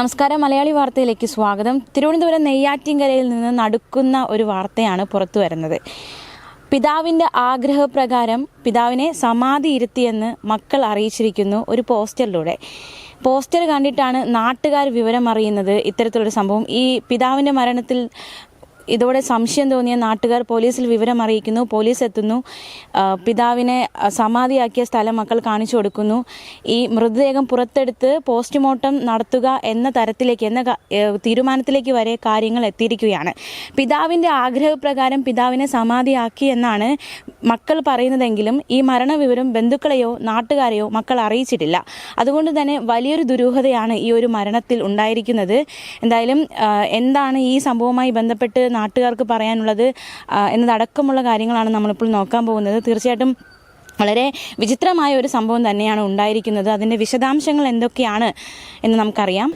നമസ്കാരം മലയാളി വാർത്തയിലേക്ക് സ്വാഗതം. തിരുവനന്തപുരം നെയ്യാറ്റിൻകരയിൽ നിന്ന് നടക്കുന്ന ഒരു വാർത്തയാണ് പുറത്തു വരുന്നത്. പിതാവിന്റെ ആഗ്രഹപ്രകാരം പിതാവിനെ സമാധി ഇരുത്തിയെന്ന് മക്കൾ അറിയിച്ചിരിക്കുന്നു ഒരു പോസ്റ്ററിലൂടെ. പോസ്റ്റർ കണ്ടിട്ടാണ് നാട്ടുകാർ വിവരം അറിയുന്നത് ഇത്തരത്തിലൊരു സംഭവം. ഈ പിതാവിന്റെ മരണത്തിൽ ഇതോടെ സംശയം തോന്നിയ നാട്ടുകാർ പോലീസിൽ വിവരം അറിയിക്കുന്നു പോലീസ് എത്തുന്നു. പിതാവിനെ സമാധിയാക്കിയ സ്ഥലം മക്കൾ കാണിച്ചു കൊടുക്കുന്നു. ഈ മൃതദേഹം പുറത്തെടുത്ത് പോസ്റ്റ്മോർട്ടം നടത്തുക എന്ന തരത്തിലേക്ക് എന്ന തീരുമാനത്തിലേക്ക് വരെ കാര്യങ്ങൾ എത്തിയിരിക്കുകയാണ്. പിതാവിന്റെ ആഗ്രഹപ്രകാരം പിതാവിനെ സമാധിയാക്കി എന്നാണ് മക്കൾ പറയുന്നതെങ്കിലും ഈ മരണവിവരം ബന്ധുക്കളെയോ നാട്ടുകാരെയോ മക്കൾ അറിയിച്ചിട്ടില്ല. അതുകൊണ്ട് തന്നെ വലിയൊരു ദുരൂഹതയാണ് ഈ ഒരു മരണത്തിൽ ഉണ്ടായിരിക്കുന്നത്. എന്തായാലും എന്താണ് ഈ സംഭവവുമായി ബന്ധപ്പെട്ട് നാട്ടുകാർക്ക് പറയാനുള്ളത് എന്നതടക്കമുള്ള കാര്യങ്ങളാണ് നമ്മളിപ്പോൾ നോക്കാൻ പോകുന്നത്. തീർച്ചയായിട്ടും വളരെ വിചിത്രമായ ഒരു സംഭവം തന്നെയാണ് ഉണ്ടായിരിക്കുന്നത്. അതിന്റെ വിശദാംശങ്ങൾ എന്തൊക്കെയാണ് എന്ന് നമുക്കറിയാം.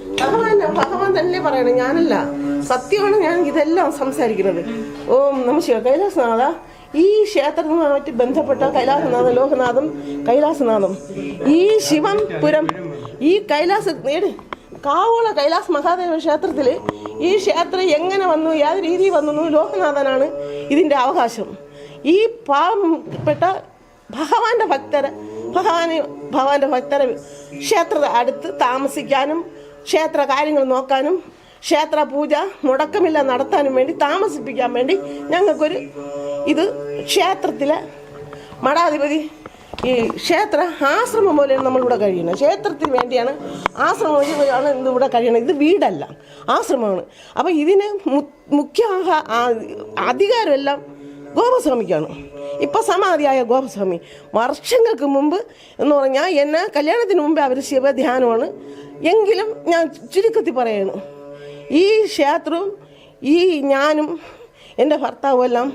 ഭഗവാൻ തന്നെ പറയണം ഞാനല്ല. സത്യമാണ് ഞാൻ ഇതെല്ലാം സംസാരിക്കുന്നത്. ഓം നമ കൈലാസനാഥ ഈ ക്ഷേത്രവുമായിട്ട് ബന്ധപ്പെട്ട കൈലാസനാഥ ലോകനാഥം കൈലാസനാഥം ഈ ശിവം പുരം ഈ കൈലാസ കാവോള കൈലാസ് മഹാദേവ ക്ഷേത്രത്തിൽ ഈ ക്ഷേത്രം എങ്ങനെ വന്നു? ഏത് രീതിയിൽ വന്നു ലോകനാഥനാണ് ഇതിന്റെ അവകാശം. ഈ പാവപ്പെട്ട ഭഗവാന്റെ ഭക്തരെ ഭഗവാന് ഭഗവാന്റെ ഭക്തരെ ക്ഷേത്ര അടുത്ത് താമസിക്കാനും ക്ഷേത്ര കാര്യങ്ങൾ നോക്കാനും ക്ഷേത്ര പൂജ മുടക്കമില്ല നടത്താനും വേണ്ടി താമസിപ്പിക്കാൻ വേണ്ടി ഞങ്ങൾക്കൊരു ഇത് ക്ഷേത്രത്തിലെ മഠാധിപതി ഈ ക്ഷേത്ര ആശ്രമം പോലെയാണ് നമ്മളിവിടെ കഴിയുന്നത്. ക്ഷേത്രത്തിന് വേണ്ടിയാണ് ആശ്രമം വഴിയാണ് ഇതിവിടെ കഴിയുന്നത്. ഇത് വീടല്ല ആശ്രമമാണ്. അപ്പോൾ ഇതിന് മുഖ്യ അധികാരമെല്ലാം ഗോപസ്വാമിക്കാണ്. ഇപ്പം സമാധിയായ ഗോപസ്വാമി. വർഷങ്ങൾക്ക് മുമ്പ് എന്ന് പറഞ്ഞാൽ എന്നെ കല്യാണത്തിന് മുമ്പേ അവർ ശിവധ്യാനമാണ്. എങ്കിലും ഞാൻ ചുരുക്കത്തിൽ പറയുന്നു ഈ ക്ഷേത്രവും ഈ ഞാനും എന്റെ ഭർത്താവും എല്ലാം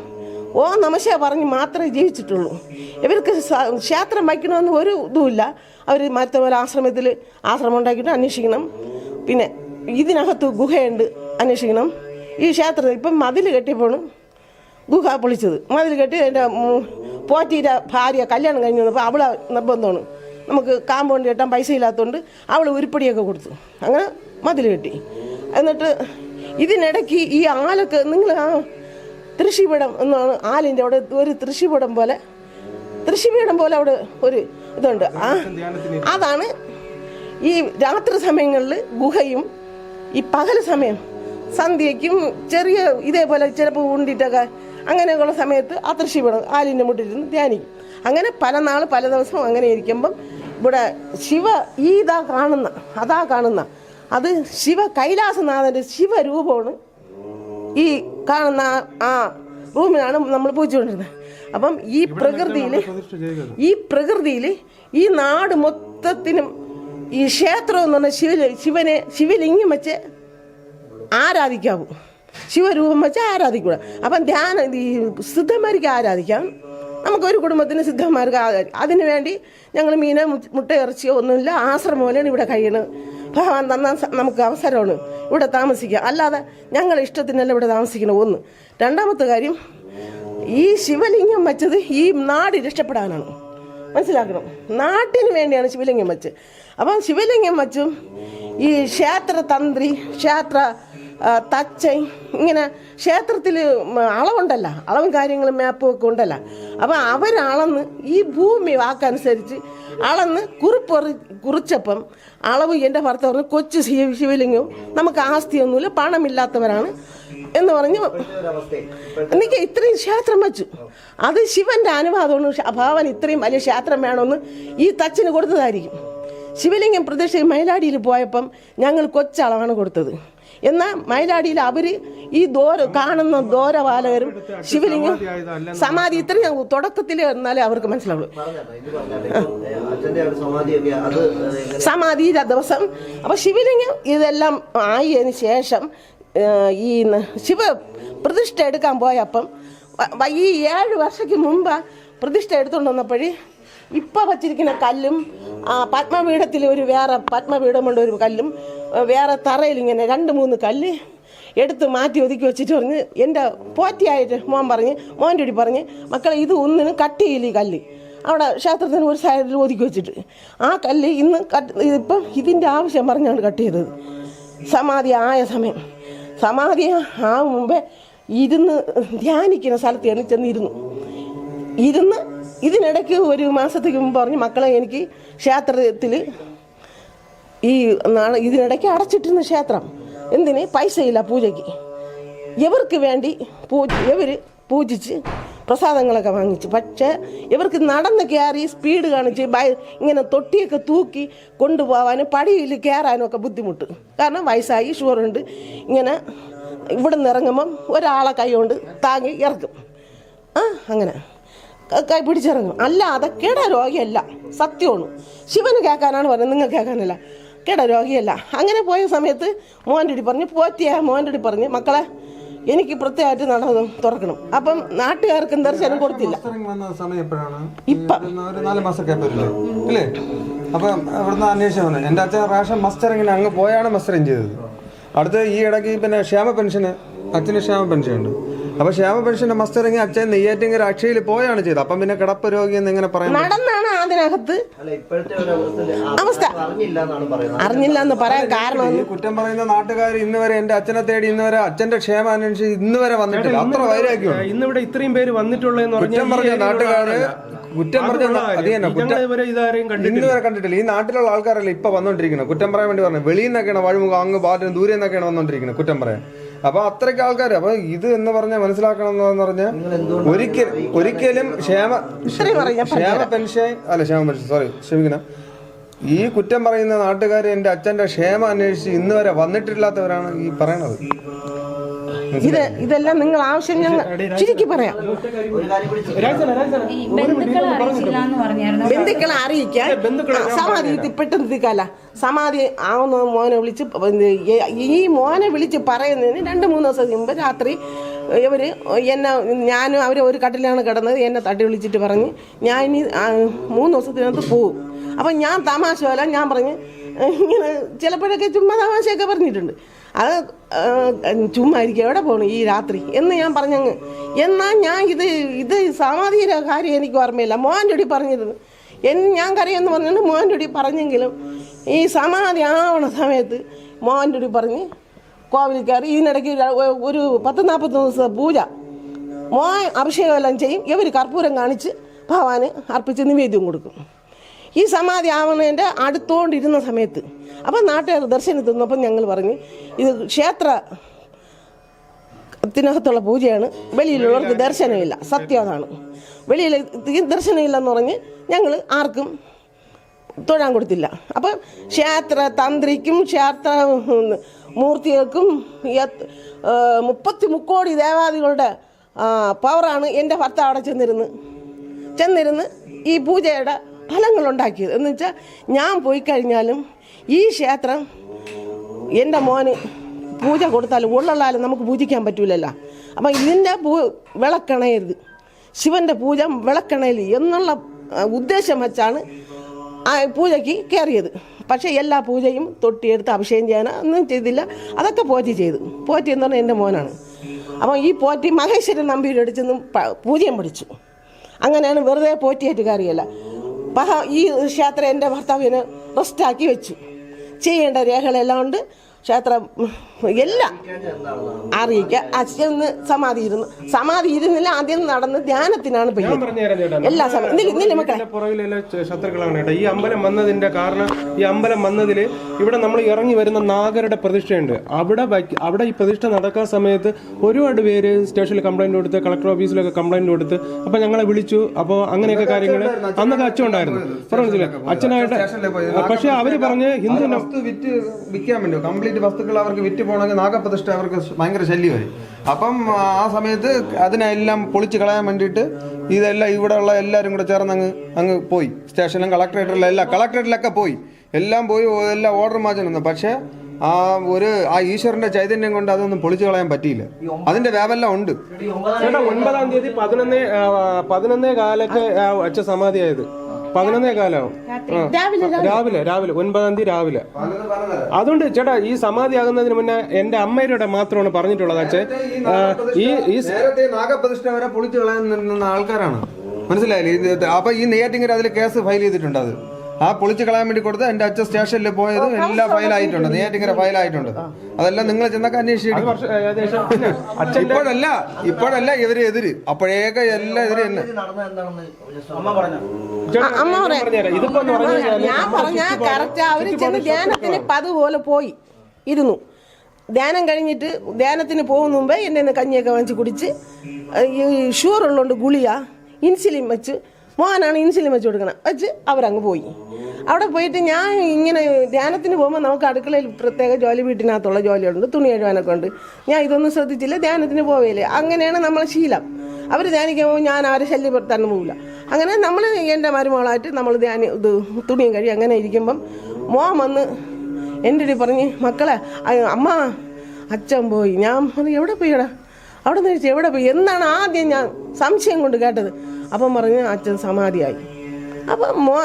ഓ നമശ പറഞ്ഞ് മാത്രമേ ജീവിച്ചിട്ടുള്ളൂ. ഇവർക്ക് ക്ഷേത്രം വയ്ക്കണമെന്ന് ഒരു ഇതുമില്ല. അവർ മറ്റൊരു ആശ്രമത്തിൽ ആശ്രമം ഉണ്ടാക്കിയിട്ട് അന്വേഷിക്കണം. പിന്നെ ഇതിനകത്ത് ഗുഹയുണ്ട് അന്വേഷിക്കണം. ഈ ക്ഷേത്രത്തിൽ ഇപ്പം മതിൽ കെട്ടിയപ്പോഴും ഗുഹ പൊളിച്ചത്. മതിൽ കെട്ടി എന്റെ പോറ്റീന്റെ ഭാര്യ കല്യാണം കഴിഞ്ഞു വന്നപ്പോൾ അവളെ നിർബന്ധമാണ്. നമുക്ക് കാമ്പൗണ്ട് കെട്ടാൻ പൈസ ഇല്ലാത്തതുകൊണ്ട് അവൾ ഉരുപ്പടിയൊക്കെ കൊടുത്തു. അങ്ങനെ മതിൽ കെട്ടി. എന്നിട്ട് ഇതിനിടയ്ക്ക് ഈ ആലൊക്കെ നിങ്ങൾ ആ തൃശ്ശിപീഠം എന്നാണ് ആലിന്റെ അവിടെ ഒരു തൃശ്ശിപീഠം പോലെ തൃശ്ശിപീഠം പോലെ അവിടെ ഒരു ഇതുണ്ട്. ആ അതാണ് ഈ രാത്രി സമയങ്ങളിൽ ഗുഹയും ഈ പകൽ സമയം സന്ധ്യയ്ക്കും ചെറിയ ഇതേപോലെ ചിലപ്പോൾ ഉണ്ടിട്ടൊക്കെ അങ്ങനെയൊക്കെയുള്ള സമയത്ത് ആ തൃശ്ശിപീഠം ആലിന്റെ മുട്ടിലിരുന്ന് ധ്യാനിക്കും. അങ്ങനെ പല നാൾ പല ദിവസവും അങ്ങനെ ഇരിക്കുമ്പം ഇവിടെ ശിവ ഈ ഇതാ കാണുന്ന അതാ കാണുന്ന അത് ശിവ കൈലാസനാഥന്റെ ശിവരൂപമാണ് ഈ കാണുന്ന ആ- റൂമിലാണ് നമ്മൾ പൂജിച്ചുകൊണ്ടിരുന്നത് അപ്പം ഈ പ്രകൃതിയിൽ ഈ പ്രകൃതിയിൽ ഈ നാട് മൊത്തത്തിനും ഈ ക്ഷേത്രം എന്ന് പറഞ്ഞ ശിവ ശിവനെ ശിവലിംഗം വെച്ച് ആരാധിക്കാവൂ. ശിവരൂപം വെച്ച് ആരാധിക്കൂ അപ്പം ധ്യാനം ഈ സിദ്ധന്മാർക്ക് ആരാധിക്കാം. നമുക്കൊരു കുടുംബത്തിന് സിദ്ധന്മാർക്ക് ആരാധിക്കാം അതിനു വേണ്ടി ഞങ്ങൾ മീനോ മുട്ട ഇറച്ചിയോ ഒന്നുമില്ല. ആശ്രമം പോലെയാണ് ഇവിടെ കഴിയണത് ഭഗവാൻ തന്ന നമുക്ക് അവസരമാണ് ഇവിടെ താമസിക്കുക അല്ലാതെ ഞങ്ങൾ ഇഷ്ടത്തിനല്ല ഇവിടെ താമസിക്കണം ഒന്ന്. രണ്ടാമത്തെ കാര്യം ഈ ശിവലിംഗം വെച്ചത് ഈ നാട് രക്ഷപ്പെടാനാണ് മനസ്സിലാക്കണം? നാട്ടിന് വേണ്ടിയാണ് ശിവലിംഗം വെച്ച് അപ്പം ശിവലിംഗം വെച്ചും ഈ ക്ഷേത്ര തന്ത്രി ക്ഷേത്ര ആ, തച്ചൻ ഇങ്ങനെ ക്ഷേത്രത്തിൽ അളവുണ്ടല്ല. അളവും കാര്യങ്ങളും മാപ്പും ഒക്കെ ഉണ്ടല്ല. അപ്പം അവരളന്ന് ഈ ഭൂമി വാക്കനുസരിച്ച് അളന്ന് കുറിപ്പ് കുറിച്ചപ്പം അളവ് എന്റെ ഭർത്താവ് പറഞ്ഞു കൊച്ചു ശിവ ശിവലിംഗവും നമുക്ക് ആസ്തിയൊന്നുമില്ല പണമില്ലാത്തവരാണ് എന്ന് പറഞ്ഞു എനിക്ക് ഇത്രയും ക്ഷേത്രം വെച്ചു. അത് ശിവന്റെ അനുവാദമാണ്. ഭാവൻ ഇത്രയും വലിയ ക്ഷേത്രം വേണമെന്ന് ഈ തച്ചിന് കൊടുത്തതായിരിക്കും. ശിവലിംഗം പ്രദേശം മയിലാടിയിൽ പോയപ്പം ഞങ്ങൾ കൊച്ചളവാണ് കൊടുത്തത്. എന്നാൽ മയിലാടിയിൽ അവർ ഈ ദോര കാണുന്ന ദോരപാലകരും ശിവലിംഗം സമാധി ഇത്രയും തുടക്കത്തിൽ എന്നാലേ അവർക്ക് മനസ്സിലാവുള്ളൂ. അച്ഛന്റെ ഒരു സമാധിയൊക്കെ അത് എങ്ങനെ സമാധി ദിവസം. അപ്പൊ ശിവലിംഗം ഇതെല്ലാം ആയതിനു ശേഷം ഈ ശിവ പ്രതിഷ്ഠ എടുക്കാൻ പോയപ്പം ഈ ഏഴ് വർഷയ്ക്ക് മുമ്പ് പ്രതിഷ്ഠ എടുത്തുകൊണ്ട് വന്നപ്പോഴേ ഇപ്പം വച്ചിരിക്കുന്ന കല്ലും ആ, പത്മപീഠത്തിൽ ഒരു വേറെ പത്മപീഠമുണ്ട് ഒരു കല്ലും വേറെ തറയിൽ ഇങ്ങനെ രണ്ട് മൂന്ന് കല്ല് എടുത്ത് മാറ്റി ഒതുക്കി വെച്ചിട്ട് പറഞ്ഞ് എന്റെ പോറ്റിയായിട്ട് മോൻ പറഞ്ഞ് മോന്റെ അടി പറഞ്ഞ് മക്കളെ ഇത് ഒന്നിനും കട്ട് ചെയ്യില്ല ഈ കല്ല്. അവിടെ ക്ഷേത്രത്തിന് ഒരു സൈഡിൽ ഒതുക്കി വെച്ചിട്ട്. ആ കല്ല് ഇന്ന് കട്ട് ഇപ്പം ഇതിന്റെ ആവശ്യം പറഞ്ഞാണ് കട്ട് ചെയ്തത്. സമാധി ആയ സമയം. സമാധി ആവും മുമ്പേ ഇരുന്ന് ധ്യാനിക്കുന്ന സ്ഥലത്ത് ഞാൻ ചെന്നിരുന്നു ഇരുന്ന് ഇതിനിടയ്ക്ക് ഒരു മാസത്തേക്ക് മുമ്പ് പറഞ്ഞ് മക്കളെ എനിക്ക് ക്ഷേത്രത്തിൽ ഈ നാളെ ഇതിനിടയ്ക്ക് അടച്ചിട്ടിരുന്ന ക്ഷേത്രം. എന്തിന്? പൈസയില്ല പൂജയ്ക്ക്. ഇവർക്ക് വേണ്ടി പൂജ ഇവർ പൂജിച്ച് പ്രസാദങ്ങളൊക്കെ വാങ്ങിച്ചു. പക്ഷേ ഇവർക്ക് നടന്ന് കയറി സ്പീഡ് കാണിച്ച് ബൈ ഇങ്ങനെ തൊട്ടിയൊക്കെ തൂക്കി കൊണ്ടുപോകാനും പടിയിൽ കയറാനും ഒക്കെ ബുദ്ധിമുട്ട്. കാരണം വയസ്സായി ഷുഗറുണ്ട് ഇങ്ങനെ ഇവിടെ നിന്ന് ഇറങ്ങുമ്പം ഒരാളെ കൈ കൊണ്ട് താങ്ങി ഇറക്കും. ആ അങ്ങനെ. ക- പിടിച്ചിറങ്ങും അല്ല അതൊക്കെയുടെ രോഗിയല്ല. സത്യമാണ്. ശിവന് കേൾക്കാനാണ് പറഞ്ഞത് നിങ്ങൾ കേൾക്കാനല്ല. കേട രോഗിയല്ല. അങ്ങനെ പോയ സമയത്ത് മോന്റെ അടി പറഞ്ഞ് പോറ്റിയ മോന്റെ അടി പറഞ്ഞ് മക്കളെ എനിക്ക് പ്രത്യേകമായിട്ട് നട തുറക്കണം. അപ്പം നാട്ടുകാർക്ക് ദർശനം കൊടുത്തില്ല. അപ്പം ഇവിടുന്ന് അന്വേഷണം വന്നു. എന്റെ അച്ഛൻ റാഷൻ മസ്റ്ററിങ്ങിന് അങ്ങ് പോയാണ് മസ്റ്ററിങ് ചെയ്തത്. അടുത്ത് ഈ ഇടയ്ക്ക് പിന്നെ ക്ഷേമ പെൻഷന് അച്ഛന് ക്ഷേമ പെൻഷൻ ഉണ്ട് അപ്പൊ ക്ഷേമ പെൻഷന്റെ മസ്റ്ററിങ് അച്ഛൻ നെയ്യാറ്റിങ്കര അക്ഷയിൽ പോയാണ് ചെയ്തത്. അപ്പം പിന്നെ കിടപ്പ് രോഗി എന്ന് എങ്ങനെ പറയാൻ നടന്നാണ് അതിനകത്ത്. അല്ല ഇപ്പോഴത്തെ അവസ്ഥയിൽ അവസ്ഥ. അറിഞ്ഞില്ല എന്ന് പറയാൻ കാരണം ഈ കുറ്റം പറയുന്ന നാട്ടുകാർ ഇന്ന് വരെ എന്റെ അച്ഛനെ തേടി ഇന്ന് വരെ അച്ഛന്റെ ക്ഷേമം അന്വേഷിച്ച് ഇന്ന് വരെ വന്നിട്ടില്ല. അത്ര വൈരാഗ്യമാണ് ഇന്നിവിടെ ഇത്രയും പേര് വന്നിട്ടുള്ളതെന്ന് കുറ്റം പറഞ്ഞ നാട്ടുകാര് കുറ്റം പറഞ്ഞ അത് തന്നെ കുറ്റം ഇവരെ ഇന്ന് കണ്ടിട്ടില്ല. വരെ കണ്ടിട്ടില്ല. ഈ നാട്ടിലുള്ള ആൾക്കാരല്ല ഇപ്പൊ വന്നോണ്ടിരിക്കുന്നത്? കുറ്റം പറയാൻ വേണ്ടി പറഞ്ഞു. വെളിയിൽ നിന്നൊക്കെയാണ് വഴിമുഖം അങ്ങ് ബാറ്റും ദൂരെ നിന്നൊക്കെയാണ് വന്നോണ്ടിരിക്കുന്നത് കുറ്റം പറയാൻ. അപ്പൊ അത്രയ്ക്ക് ആൾക്കാർ അപ്പൊ ഇത് എന്ന് പറഞ്ഞാൽ മനസ്സിലാക്കണം എന്ന് പറഞ്ഞാൽ ഒരിക്കലും ഒരിക്കലും ക്ഷേമ ക്ഷേമ പെൻഷൻ അല്ല ക്ഷേമ പെൻഷൻ സോറി ക്ഷമിക്കണം. ഈ കുറ്റം പറയുന്ന നാട്ടുകാർ എന്റെ അച്ഛന്റെ ക്ഷേമം അന്വേഷിച്ച് ഇന്ന് വരെ വന്നിട്ടില്ലാത്തവരാണ് ഈ പറയണത്. ഇത് ഇതെല്ലാം നിങ്ങൾ ആവശ്യം ഞങ്ങൾ ചുരുക്കി പറയാം. ബന്ധുക്കളെ അറിയിക്കാൻ സമാധി പെട്ടെന്ന് തീക്കല്ല സമാധി ആവുന്ന മോനെ വിളിച്ച് ഈ മോനെ വിളിച്ച് പറയുന്നതിന് രണ്ട് മൂന്ന് ദിവസം മുമ്പ് രാത്രി ഇവർ എന്നെ ഞാനും അവർ ഒരു കട്ടിലാണ് കിടന്നത് എന്നെ തട്ടി വിളിച്ചിട്ട് പറഞ്ഞ് ഞാൻ ഇനി മൂന്ന് ദിവസത്തിനകത്ത് പോകും അപ്പം ഞാൻ തമാശ പോലെ ഞാൻ പറഞ്ഞ് ഇങ്ങനെ ചിലപ്പോഴൊക്കെ ചുമ്മാ തമാശയൊക്കെ പറഞ്ഞിട്ടുണ്ട്. അത് ചുമ്മാ എവിടെ പോകണം ഈ രാത്രി? എന്ന് ഞാൻ പറഞ്ഞങ്ങ് എന്നാൽ ഞാൻ ഇത് ഇത് സമാധിയുടെ കാര്യം എനിക്ക് ഓർമ്മയില്ല. മോന്റെ ഒടി പറഞ്ഞിരുന്നു എൻ ഞാൻ കരയെന്ന് പറഞ്ഞിട്ട് മോന്റെ ഒടി പറഞ്ഞെങ്കിലും ഈ സമാധി ആവണ സമയത്ത് മോന്റെ ഒടി പറഞ്ഞ് കോവിലിൽ കയറി ഇതിനിടയ്ക്ക് ഒരു- പത്ത് നാൽപ്പത്തി ദിവസം പൂജ. മോൻ അഭിഷേകമെല്ലാം ചെയ്യും. ഇവർ കർപ്പൂരം കാണിച്ച് ഭഗവാന് അർപ്പിച്ച് നിവേദ്യം കൊടുക്കും. ഈ സമാധി ആവണേന്റെ അടുത്തോണ്ടിരുന്ന സമയത്ത് അപ്പം നാട്ടുകാർ ദർശനത്തിൽ നിന്നപ്പം ഞങ്ങൾ പറഞ്ഞു ഇത് ക്ഷേത്ര ത്തിനകത്തുള്ള പൂജയാണ് വെളിയിലുള്ളവർക്ക് ദർശനമില്ല സത്യം അതാണ്. വെളിയിൽ ദർശനമില്ലെന്ന് പറഞ്ഞ് ഞങ്ങൾ ആർക്കും തൊഴാൻ കൊടുത്തില്ല. അപ്പം ക്ഷേത്ര തന്ത്രിക്കും ക്ഷേത്ര മൂർത്തികൾക്കും മുപ്പത്തി മുക്കോടി ദേവാദികളുടെ പവറാണ് എന്റെ ഭർത്താവ് അവിടെ ചെന്നിരുന്ന് ചെന്നിരുന്ന് ഈ പൂജയുടെ ഫലങ്ങളുണ്ടാക്കിയത്. എന്ന് വെച്ചാൽ ഞാൻ പോയി കഴിഞ്ഞാലും ഈ ക്ഷേത്രം എന്റെ മോന് പൂജ കൊടുത്താലും ഉള്ളാലും നമുക്ക് പൂജിക്കാൻ പറ്റൂലല്ലോ. അപ്പം ഇതിന്റെ പൂ വിളക്കണയരുത്. ശിവന്റെ പൂജ വിളക്കണയിൽ എന്നുള്ള ഉദ്ദേശം വെച്ചാണ് ആ പൂജയ്ക്ക് കയറിയത് പക്ഷേ എല്ലാ പൂജയും തൊട്ടിയെടുത്ത് അഭിഷേകം ചെയ്യാൻ ഒന്നും ചെയ്തില്ല. അതൊക്കെ പോറ്റി ചെയ്തു. പോറ്റി എന്ന് പറഞ്ഞാൽ എന്റെ മോനാണ്. അപ്പം ഈ പോറ്റി മഹേശ്വരൻ നമ്പിയുടെ അടുത്ത് നിന്ന് പ- പൂജയും പഠിച്ചു അങ്ങനെയാണ് വെറുതെ പോറ്റിയായിട്ട് കയറിയല്ല. ഈ ക്ഷേത്രം എന്റെ ഭർത്താവിന് റെസ്റ്റാക്കി വെച്ചു. ചെയ്യേണ്ട രേഖകളെല്ലാം ഉണ്ട്. ക്ഷേത്രം എല്ലാം അറിയിക്കുക അച്ഛന്ന് സമാധി ഇരുന്നു. സമാധി ഇരുന്നില്ല ആദ്യം നടന്ന് ധ്യാനത്തിനാണ് എല്ലാ ശത്രുക്കളാണ് കേട്ടോ. ഈ അമ്പലം വന്നതിന്റെ കാരണം ഈ അമ്പലം വന്നതിൽ ഇവിടെ നമ്മൾ ഇറങ്ങി വരുന്ന നാഗരുടെ പ്രതിഷ്ഠയുണ്ട്. അവിടെ അവിടെ ഈ പ്രതിഷ്ഠ നടക്കാൻ സമയത്ത് ഒരുപാട് പേര് സ്റ്റേഷനിൽ കംപ്ലൈന്റ് കൊടുത്ത് കളക്ടർ ഓഫീസിലൊക്കെ കംപ്ലൈന്റ് കൊടുത്ത് അപ്പൊ ഞങ്ങളെ വിളിച്ചു. അപ്പോൾ അങ്ങനെയൊക്കെ കാര്യങ്ങൾ അന്നൊക്കെ അച്ഛൻ ഉണ്ടായിരുന്നു. പറഞ്ഞില്ല അച്ഛനായിട്ട് പക്ഷെ അവർ പറഞ്ഞ് ഹിന്ദു വസ്തു വിറ്റ് വിൽക്കാൻ വേണ്ടി കംപ്ലീറ്റ് വസ്തുക്കൾ അവർക്ക് വിറ്റ് പോകണമെങ്കിൽ നാഗപ്രതിഷ്ഠ അവർക്ക് ഭയങ്കര ശല്യമായി. അപ്പം ആ സമയത്ത് അതിനെല്ലാം പൊളിച്ച് കളയാൻ വേണ്ടിയിട്ട് ഇതെല്ലാം ഇവിടെ ഉള്ള എല്ലാവരും കൂടെ ചേർന്ന് അങ്ങ് അങ്ങ് പോയി. സ്റ്റേഷനിലും കളക്ടറേറ്റിലും എല്ലാം കളക്ടറേറ്റിലൊക്കെ പോയി. എല്ലാം പോയി എല്ലാം ഓർഡർ മാറ്റുന്നു പക്ഷേ ആ ഒരു ആ ഈശ്വരന്റെ ചൈതന്യം കൊണ്ട് അതൊന്നും പൊളിച്ചു കളയാൻ പറ്റിയില്ല. അതിന്റെ വ്യാപെല്ലാം ഉണ്ട്. ഒൻപതാം തീയതി പതിനൊന്നേ പതിനൊന്നേ കാലൊക്കെ അച്ഛ സമാധിയായത്. പതിനൊന്നേ കാലാവും? ആ. രാവിലെ രാവിലെ. ഒൻപതാം തീയതി രാവിലെ. അതുകൊണ്ട് ചേട്ടാ ഈ സമാധി ആകുന്നതിന് മുന്നേ എന്റെ അമ്മയുടെ മാത്രമാണ് പറഞ്ഞിട്ടുള്ളത് അച്ഛൻ ആ, ഈ ഈ സ- നേരത്തെ നാഗപ്രതിഷ്ഠ വരെ പൊളിച്ചു കളയാൻ നിന്ന ആൾക്കാരാണ്. മനസ്സിലായില്ലേ? അപ്പൊ ഈ നെയ്യാറ്റിങ്കര അതിൽ കേസ് ഫയൽ ചെയ്തിട്ടുണ്ട് അത് ആ പൊളിച്ച് കളയാൻ വേണ്ടി കൊടുത്ത് എന്റെ അച്ഛൻ സ്റ്റേഷനിൽ പോയത് എല്ലാം ഫയലായിട്ടുണ്ട് ഫയൽ ഫയലായിട്ടുണ്ട് അതെല്ലാം നിങ്ങൾ ചെന്നൊക്കെ അന്വേഷിച്ചു ഇപ്പോഴല്ല ഇപ്പോഴല്ല ഇവർ എതിര്. അപ്പോഴേക്കെ എല്ലാം എതിര് തന്നെ. എന്താണെന്ന് അമ്മ പറഞ്ഞു? അമ്മ ഞാൻ പറഞ്ഞു കറക്റ്റ് അവർ ചെന്ന് ചുറ്റുപാട് ധ്യാനത്തിന് പതുപോലെ പോയി ഇരുന്നു. ധ്യാനം കഴിഞ്ഞിട്ട് ധ്യാനത്തിന് പോകുന്ന മുമ്പേ എന്നെ കഞ്ഞിയൊക്കെ വാങ്ങിച്ച് കുടിച്ച് ഈ ഷുഗർ ഉള്ളതുകൊണ്ട് ഗുളിയ ഇൻസുലിൻ വെച്ച് മോനാണ് ഇൻസുലിൻ വെച്ച് കൊടുക്കണം. വെച്ച് അവരങ്ങ് പോയി. അവിടെ പോയിട്ട് ഞാൻ ഇങ്ങനെ ധ്യാനത്തിന് പോകുമ്പോൾ നമുക്ക് അടുക്കളയിൽ പ്രത്യേക ജോലി വീട്ടിനകത്തുള്ള ജോലിയുണ്ട് തുണി കഴുകാനൊക്കെ ഉണ്ട്. ഞാൻ ഇതൊന്നും ശ്രദ്ധിച്ചില്ല ധ്യാനത്തിന് പോവേലേ. അങ്ങനെയാണ് നമ്മളെ ശീലം. അവർ ധ്യാനിക്കുമ്പോൾ ഞാൻ അവരെ ശല്യപ്പെടുത്താൻ പോകില്ല അങ്ങനെ നമ്മൾ എന്റെ മരുമകളായിട്ട് നമ്മൾ ധ്യാനി ഇത് തുണിയും കഴിയും അങ്ങനെ ഇരിക്കുമ്പം മോൻ വന്ന് എന്റെ അടുത്ത് പറഞ്ഞ് മക്കളെ അമ്മ അച്ഛൻ പോയി. ഞാൻ എവിടെ പോയിടാ അവിടെ നിന്ന് എവിടെ പോയി? എന്നാണ് ആദ്യം ഞാൻ സംശയം കൊണ്ട് കേട്ടത്. അപ്പം പറഞ്ഞ് അച്ഛൻ സമാധിയായി. അപ്പം മോ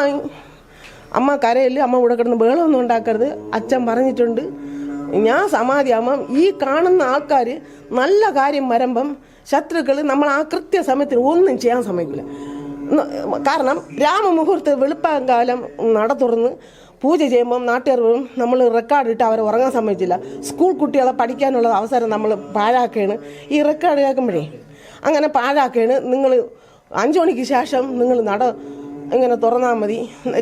അമ്മ കരയില്ല അമ്മ ഇവിടെ കിടന്ന് ബഹളമൊന്നും ഉണ്ടാക്കരുത്. അച്ഛൻ പറഞ്ഞിട്ടുണ്ട് ഞാൻ സമാധിയാകുമ്പം ഈ കാണുന്ന ആൾക്കാർ നല്ല കാര്യം വരുമ്പം ശത്രുക്കൾ നമ്മൾ ആ കൃത്യസമയത്തിന് ഒന്നും ചെയ്യാൻ സമ്മതിക്കില്ല കാരണം രാമമുഹൂർത്ത വെളുപ്പാങ്കാലം നട തുറന്ന് പൂജ ചെയ്യുമ്പം നാട്ടുകാർ നമ്മൾ റെക്കോർഡ് ഇട്ട് അവർ ഉറങ്ങാൻ സമ്മതിച്ചില്ല. സ്കൂൾ കുട്ടികളെ പഠിക്കാനുള്ള അവസരം നമ്മൾ പാഴാക്കുകയാണ്. ഈ റെക്കോർഡ് കേൾക്കുമ്പോഴേ അങ്ങനെ പാഴാക്കുകയാണ്. നിങ്ങൾ അഞ്ചു മണിക്ക് ശേഷം നിങ്ങൾ നട ഇങ്ങനെ തുറന്നാൽ മതി.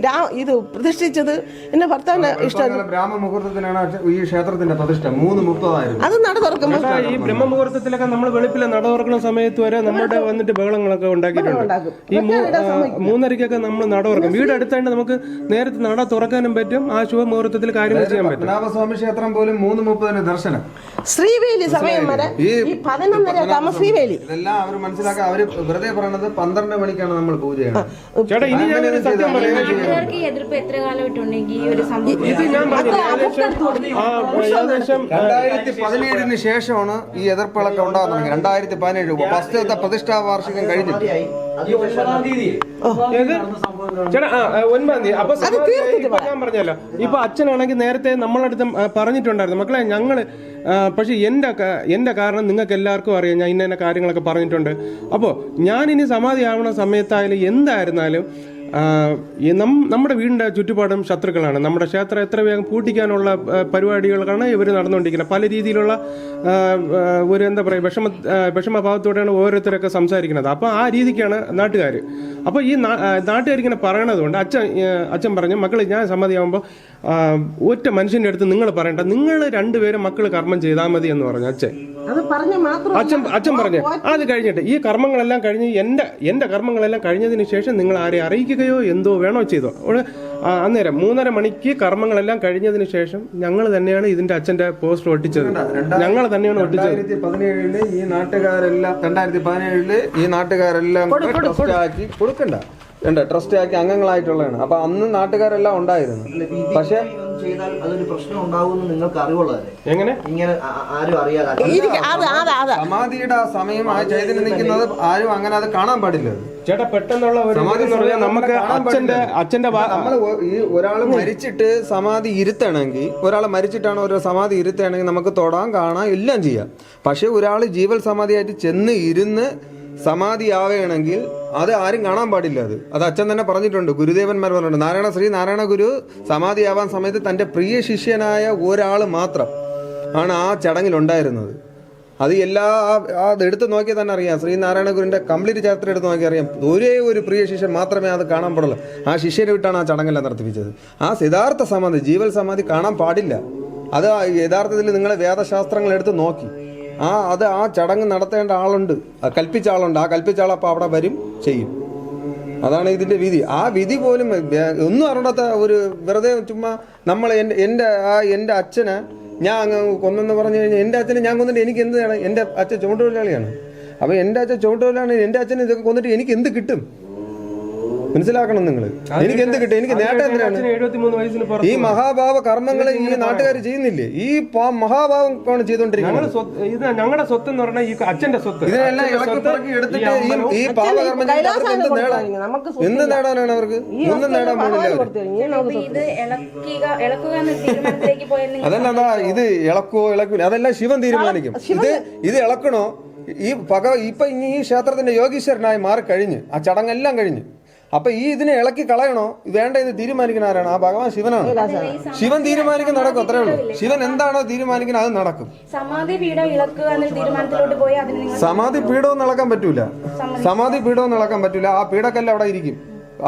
രാ ഇത് പ്രതിഷ്ഠിച്ചത് എന്റെ ഭർത്താവിന് ഇഷ്ടം ബ്രാഹ്മമുഹൂർത്തത്തിനാണ് ഈ ക്ഷേത്രത്തിന്റെ പ്രതിഷ്ഠ. മൂന്ന് മുപ്പതായിരുന്നു അത് നട തുറക്കുമ്പോൾ ഈ ബ്രഹ്മമുഹൂർത്തത്തിലൊക്കെ നമ്മൾ വെളുപ്പിലെ നട തുറക്കുന്ന സമയത്ത് വരെ നമ്മുടെ വന്നിട്ട് ബഹളങ്ങളൊക്കെ ഉണ്ടാക്കിയിട്ടുണ്ട്. ഈ മൂന്നരക്കൊക്കെ നമ്മൾ നട തുറക്കും വീട് അടുത്തായിട്ട് നമുക്ക് നേരത്തെ നട തുറക്കാനും പറ്റും ആ ശുഭമുഹൂർത്തത്തിൽ കാര്യങ്ങൾ ചെയ്യാൻ പറ്റും. പത്മനാഭസ്വാമി ക്ഷേത്രം പോലും മൂന്ന് മുപ്പതിന് ദർശനം. ശ്രീവേലി സമയം വരെ ഈ പതിനൊന്നര ശ്രീവേലി. ഇതെല്ലാം അവർ മനസ്സിലാക്കാൻ അവർ വെറുതെ പറയണത് പന്ത്രണ്ട് മണിക്കാണ് നമ്മൾ പൂജ ചെയ്യണം നാട്ടുകാർക്ക് എതിർപ്പ് എത്ര കാലമായിട്ടുണ്ടെങ്കിൽ ഈ ഒരു സംഭവം ഇത് ഞാൻ പറഞ്ഞു ഏകദേശം ആ, ഏകദേശം രണ്ടായിരത്തി പതിനേഴിന് ശേഷമാണ് ഈ എതിർപ്പുകളൊക്കെ ഉണ്ടാകാൻ തുടങ്ങി രണ്ടായിരത്തി പതിനേഴ് ഫസ്റ്റത്തെ പ്രതിഷ്ഠാ വാർഷികം കഴിഞ്ഞിട്ട്? ചേട്ടാ ഒൻപതാം തീയതി. അപ്പൊ ഇപ്പൊ ഞാൻ പറഞ്ഞല്ലോ. ഇപ്പൊ അച്ഛനാണെങ്കിൽ നേരത്തെ നമ്മളടുത്ത് പറഞ്ഞിട്ടുണ്ടായിരുന്നു. മക്കളെ ഞങ്ങൾ പക്ഷെ എന്റെ എന്റെ കാരണം നിങ്ങൾക്ക് എല്ലാവർക്കും അറിയാം. ഞാൻ ഇന്ന കാര്യങ്ങളൊക്കെ പറഞ്ഞിട്ടുണ്ട്. അപ്പോ ഞാൻ ഇനി സമാധിയാവണ സമയത്തായാലും എന്തായിരുന്നാലും നമ്മുടെ വീടിന്റെ ചുറ്റുപാടും ശത്രുക്കളാണ്. നമ്മുടെ ക്ഷേത്രം എത്ര വേഗം പൂട്ടിക്കാനുള്ള പരിപാടികളാണ് ഇവർ നടന്നുകൊണ്ടിരിക്കുന്നത്. പല രീതിയിലുള്ള ഒരു എന്താ പറയുക വിഷമ വിഷമഭാവത്തോടെയാണ് ഓരോരുത്തരൊക്കെ സംസാരിക്കുന്നത്. അപ്പോൾ ആ രീതിക്കാണ് നാട്ടുകാർ അപ്പോൾ ഈ നാട്ടുകാരിങ്ങനെ പറയണത് കൊണ്ട് അച്ഛൻ അച്ഛൻ പറഞ്ഞു മക്കൾ ഞാൻ സമ്മതിയാകുമ്പോൾ ഒറ്റ മനുഷ്യന്റെ അടുത്ത് നിങ്ങൾ പറയണ്ട. നിങ്ങൾ രണ്ടുപേരും മക്കൾ കർമ്മം ചെയ്താൽ മതി എന്ന് പറഞ്ഞു അച്ഛൻ. അത് പറഞ്ഞ മാത്രം അച്ഛൻ അച്ഛൻ പറഞ്ഞു. അത് കഴിഞ്ഞിട്ട് ഈ കർമ്മങ്ങളെല്ലാം കഴിഞ്ഞ് എന്റെ എന്റെ കർമ്മങ്ങളെല്ലാം കഴിഞ്ഞതിന് ശേഷം നിങ്ങൾ ആരെ അറിയിക്കുകയോ എന്തോ വേണോ ചെയ്തോ. ആ, അന്നേരം മൂന്നര മണിക്ക് കർമ്മങ്ങളെല്ലാം കഴിഞ്ഞതിന് ശേഷം ഞങ്ങൾ തന്നെയാണ് ഇതിന്റെ അച്ഛന്റെ പോസ്റ്റർ ഒട്ടിച്ചത്. ഞങ്ങൾ തന്നെയാണ് ഒട്ടിച്ചത്. രണ്ടായിരത്തി പതിനേഴിൽ ഈ നാട്ടുകാരെല്ലാം രണ്ടായിരത്തി പതിനേഴിൽ ഈ നാട്ടുകാരെല്ലാം കൊടുക്കണ്ട. വേണ്ട ട്രസ്റ്റ് ആക്കി അംഗങ്ങളായിട്ടുള്ളതാണ്. അപ്പൊ അന്ന് നാട്ടുകാരെല്ലാം ഉണ്ടായിരുന്നു. പക്ഷെ ചെയ്താൽ അതൊരു പ്രശ്നം നിങ്ങൾക്ക് അറിവുള്ളതല്ലേ? എങ്ങനെ? ഇങ്ങനെ ആരും അറിയാതെ സമാധിയുടെ ആ സമയം ആ ചെയ്തിന് നിൽക്കുന്നത് ആരും അങ്ങനെ അത് കാണാൻ പാടില്ല. ചേട്ടാ പെട്ടെന്നുള്ള ഒരു സമാധി എന്ന് പറഞ്ഞാൽ നമുക്ക് അച്ഛന്റെ അച്ഛന്റെ നമ്മൾ ഈ ഒരാൾ മരിച്ചിട്ട് സമാധി ഇരുത്തണമെങ്കിൽ ഒരാൾ മരിച്ചിട്ടാണ് ഒരു സമാധി ഇരുത്തുകയാണെങ്കിൽ നമുക്ക് തൊടാൻ കാണാൻ എല്ലാം ചെയ്യാം. പക്ഷെ ഒരാൾ ജീവൽ സമാധിയായിട്ട് ചെന്ന് ഇരുന്ന് സമാധിയാവുകയാണെങ്കിൽ അത് ആരും കാണാൻ പാടില്ല അത്. അത് അച്ഛൻ തന്നെ പറഞ്ഞിട്ടുണ്ട് ഗുരുദേവന്മാർ പറഞ്ഞിട്ടുണ്ട്. നാരായണ ശ്രീ നാരായണ ഗുരു സമാധിയാവാൻ സമയത്ത് തന്റെ പ്രിയ ശിഷ്യനായ ഒരാൾ മാത്രം ആണ് ആ ചടങ്ങിലുണ്ടായിരുന്നത് അത് എല്ലാ അത് എടുത്ത് നോക്കിയാൽ തന്നെ അറിയാം. ശ്രീനാരായണ ഗുരുവിന്റെ കംപ്ലീറ്റ് ചരിത്രം എടുത്ത് നോക്കി അറിയാം. ഒരേ ഒരു പ്രിയ ശിഷ്യൻ മാത്രമേ അത് കാണാൻ പാടുള്ളൂ. ആ ശിഷ്യനെ വിട്ടാണ് ആ ചടങ്ങെല്ലാം നടത്തിപ്പിച്ചത്. ആ സിദ്ധാർത്ഥ സമാധി ജീവൽ സമാധി കാണാൻ പാടില്ല. അത് യഥാർത്ഥത്തിൽ നിങ്ങളെ വേദശാസ്ത്രങ്ങൾ എടുത്ത് നോക്കി. ആ അത് ആ ചടങ്ങ് നടത്തേണ്ട ആളുണ്ട്. കൽപ്പിച്ച ആളുണ്ട്. ആ കൽപ്പിച്ച ആൾ അപ്പോൾ അവിടെ വരും ചെയ്യും. അതാണ് ഇതിന്റെ വിധി. ആ വിധി പോലും ഒന്നും അറിയാത്ത ഒരു വെറുതെ ചുമ്മാ നമ്മൾ എന്റെ എന്റെ ആ എന്റെ അച്ഛനെ ഞാൻ അങ്ങ് കൊന്നെന്ന് പറഞ്ഞു കഴിഞ്ഞാൽ എന്റെ അച്ഛനെ ഞാൻ കൊന്നിട്ട് എനിക്ക് എന്ത് വേണം? എന്റെ അച്ഛൻ ചുമട്ടുതൊഴിലാളിയാണ്. അപ്പോൾ എന്റെ അച്ഛൻ ചുമട്ടുതൊഴിലാളി എന്റെ അച്ഛനെ ഇതൊക്കെ കൊന്നിട്ട് എനിക്ക് എന്ത് കിട്ടും? മനസ്സിലാക്കണം നിങ്ങൾ എനിക്ക് എന്ത് കിട്ടും? എനിക്ക് നേട്ടം എന്തിനാണ്? ഈ മഹാഭാവ കർമ്മങ്ങൾ ഈ നാട്ടുകാർ ചെയ്യുന്നില്ലേ? ഈ മഹാഭാവം ആണ് ചെയ്തോണ്ടിരിക്കുന്നത്. ഞങ്ങളുടെ സ്വത്ത് എന്ന് പറഞ്ഞാൽ ഈ അച്ഛന്റെ സ്വത്ത്. ഇതിനെല്ലാം അച്ഛന്റെ ഇളക്കി പറക്കി എടുത്തിട്ട് ഈ പാപകർമ്മം എന്ത് നേടാൻ നമുക്ക് എന്ത് നേടാനാണ് അവർക്ക്? ഒന്നും നേടാൻ പോകുന്നില്ല അതല്ല അതാ ഇത് ഇളക്കുവോ ഇളക്കുവോ അതെല്ലാം ശിവൻ തീരുമാനിക്കും. ഇത് ഇത് ഇളക്കണോ? ഈ പക ഇപ്പൊ ഇനി ഈ ക്ഷേത്രത്തിന്റെ യോഗീശ്വരനായി മാറി കഴിഞ്ഞ് ആ ചടങ്ങെല്ലാം കഴിഞ്ഞ്. അപ്പൊ ഈ ഇതിനെ ഇളക്കി കളയണോ? വേണ്ട ഇത് തീരുമാനിക്കുന്ന ആരാണ്? ആ ഭഗവാൻ ശിവനാണ്. ശിവൻ തീരുമാനിക്കുന്ന നടക്കും അത്രേ ഉള്ളൂ. ശിവൻ എന്താണോ തീരുമാനിക്കുന്ന അത് നടക്കും. സമാധി പീഠം ഇളക്കുക തീരുമാനത്തിലോട്ട് പോയി അതിന് നിങ്ങൾ സമാധി ഇളക്കാൻ പറ്റൂല. സമാധി പീഠം ഇളക്കാൻ പറ്റൂല. ആ പീഠക്കല്ല് അവിടെ ഇരിക്കും.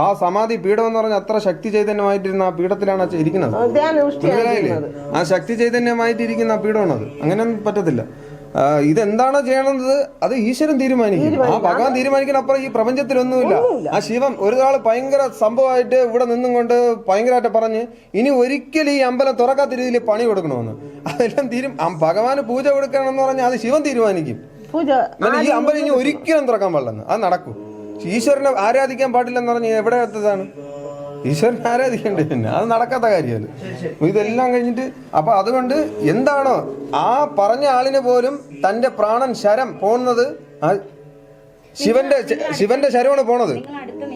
ആ സമാധി പീഠം എന്ന് പറഞ്ഞാൽ അത്ര ശക്തി ചൈതന്യമായിട്ടിരുന്ന ആ പീഠത്തിലാണ് ആ ഇരിക്കുന്നത്. മനസ്സിലായില്ലേ? ആ ശക്തി ചൈതന്യമായിട്ടിരിക്കുന്ന ആ പീഠമാണത്. അങ്ങനെ പറ്റത്തില്ല. ഇതെന്താണോ ചെയ്യണത്? അത് ഈശ്വരൻ തീരുമാനിക്കും. ആ ഭഗവാൻ തീരുമാനിക്കുന്ന അപ്പുറം ഈ പ്രപഞ്ചത്തിലൊന്നുമില്ല. ആ ശിവം ഒരു നാൾ ഭയങ്കര സംഭവമായിട്ട് ഇവിടെ നിന്നും കൊണ്ട് ഭയങ്കരമായിട്ട് പറഞ്ഞ് ഇനി ഒരിക്കലും ഈ അമ്പലം തുറക്കാത്ത രീതിയിൽ പണി കൊടുക്കണമെന്ന്. അതെല്ലാം തീരും. ആ ഭഗവാന് പൂജ കൊടുക്കണമെന്ന് പറഞ്ഞാൽ അത് ശിവൻ തീരുമാനിക്കും. ഈ അമ്പലം ഇനി ഒരിക്കലും തുറക്കാൻ പാടില്ലെന്ന്. അത് നടക്കും. ഈശ്വരനെ ആരാധിക്കാൻ പാടില്ലെന്ന് പറഞ്ഞ് എവിടെ എത്തതാണ് ഈശ്വരനെ ആരാധിക്കേണ്ടത് പിന്നെ അത് നടക്കാത്ത കാര്യമല്ല ഇതെല്ലാം കഴിഞ്ഞിട്ട് അപ്പൊ അതുകൊണ്ട് എന്താണോ ആ പറഞ്ഞ ആളിന് പോലും തന്റെ പ്രാണൻ ശരം പോകുന്നത് ശിവന്റെ ശിവന്റെ ശരമാണ് പോണത്.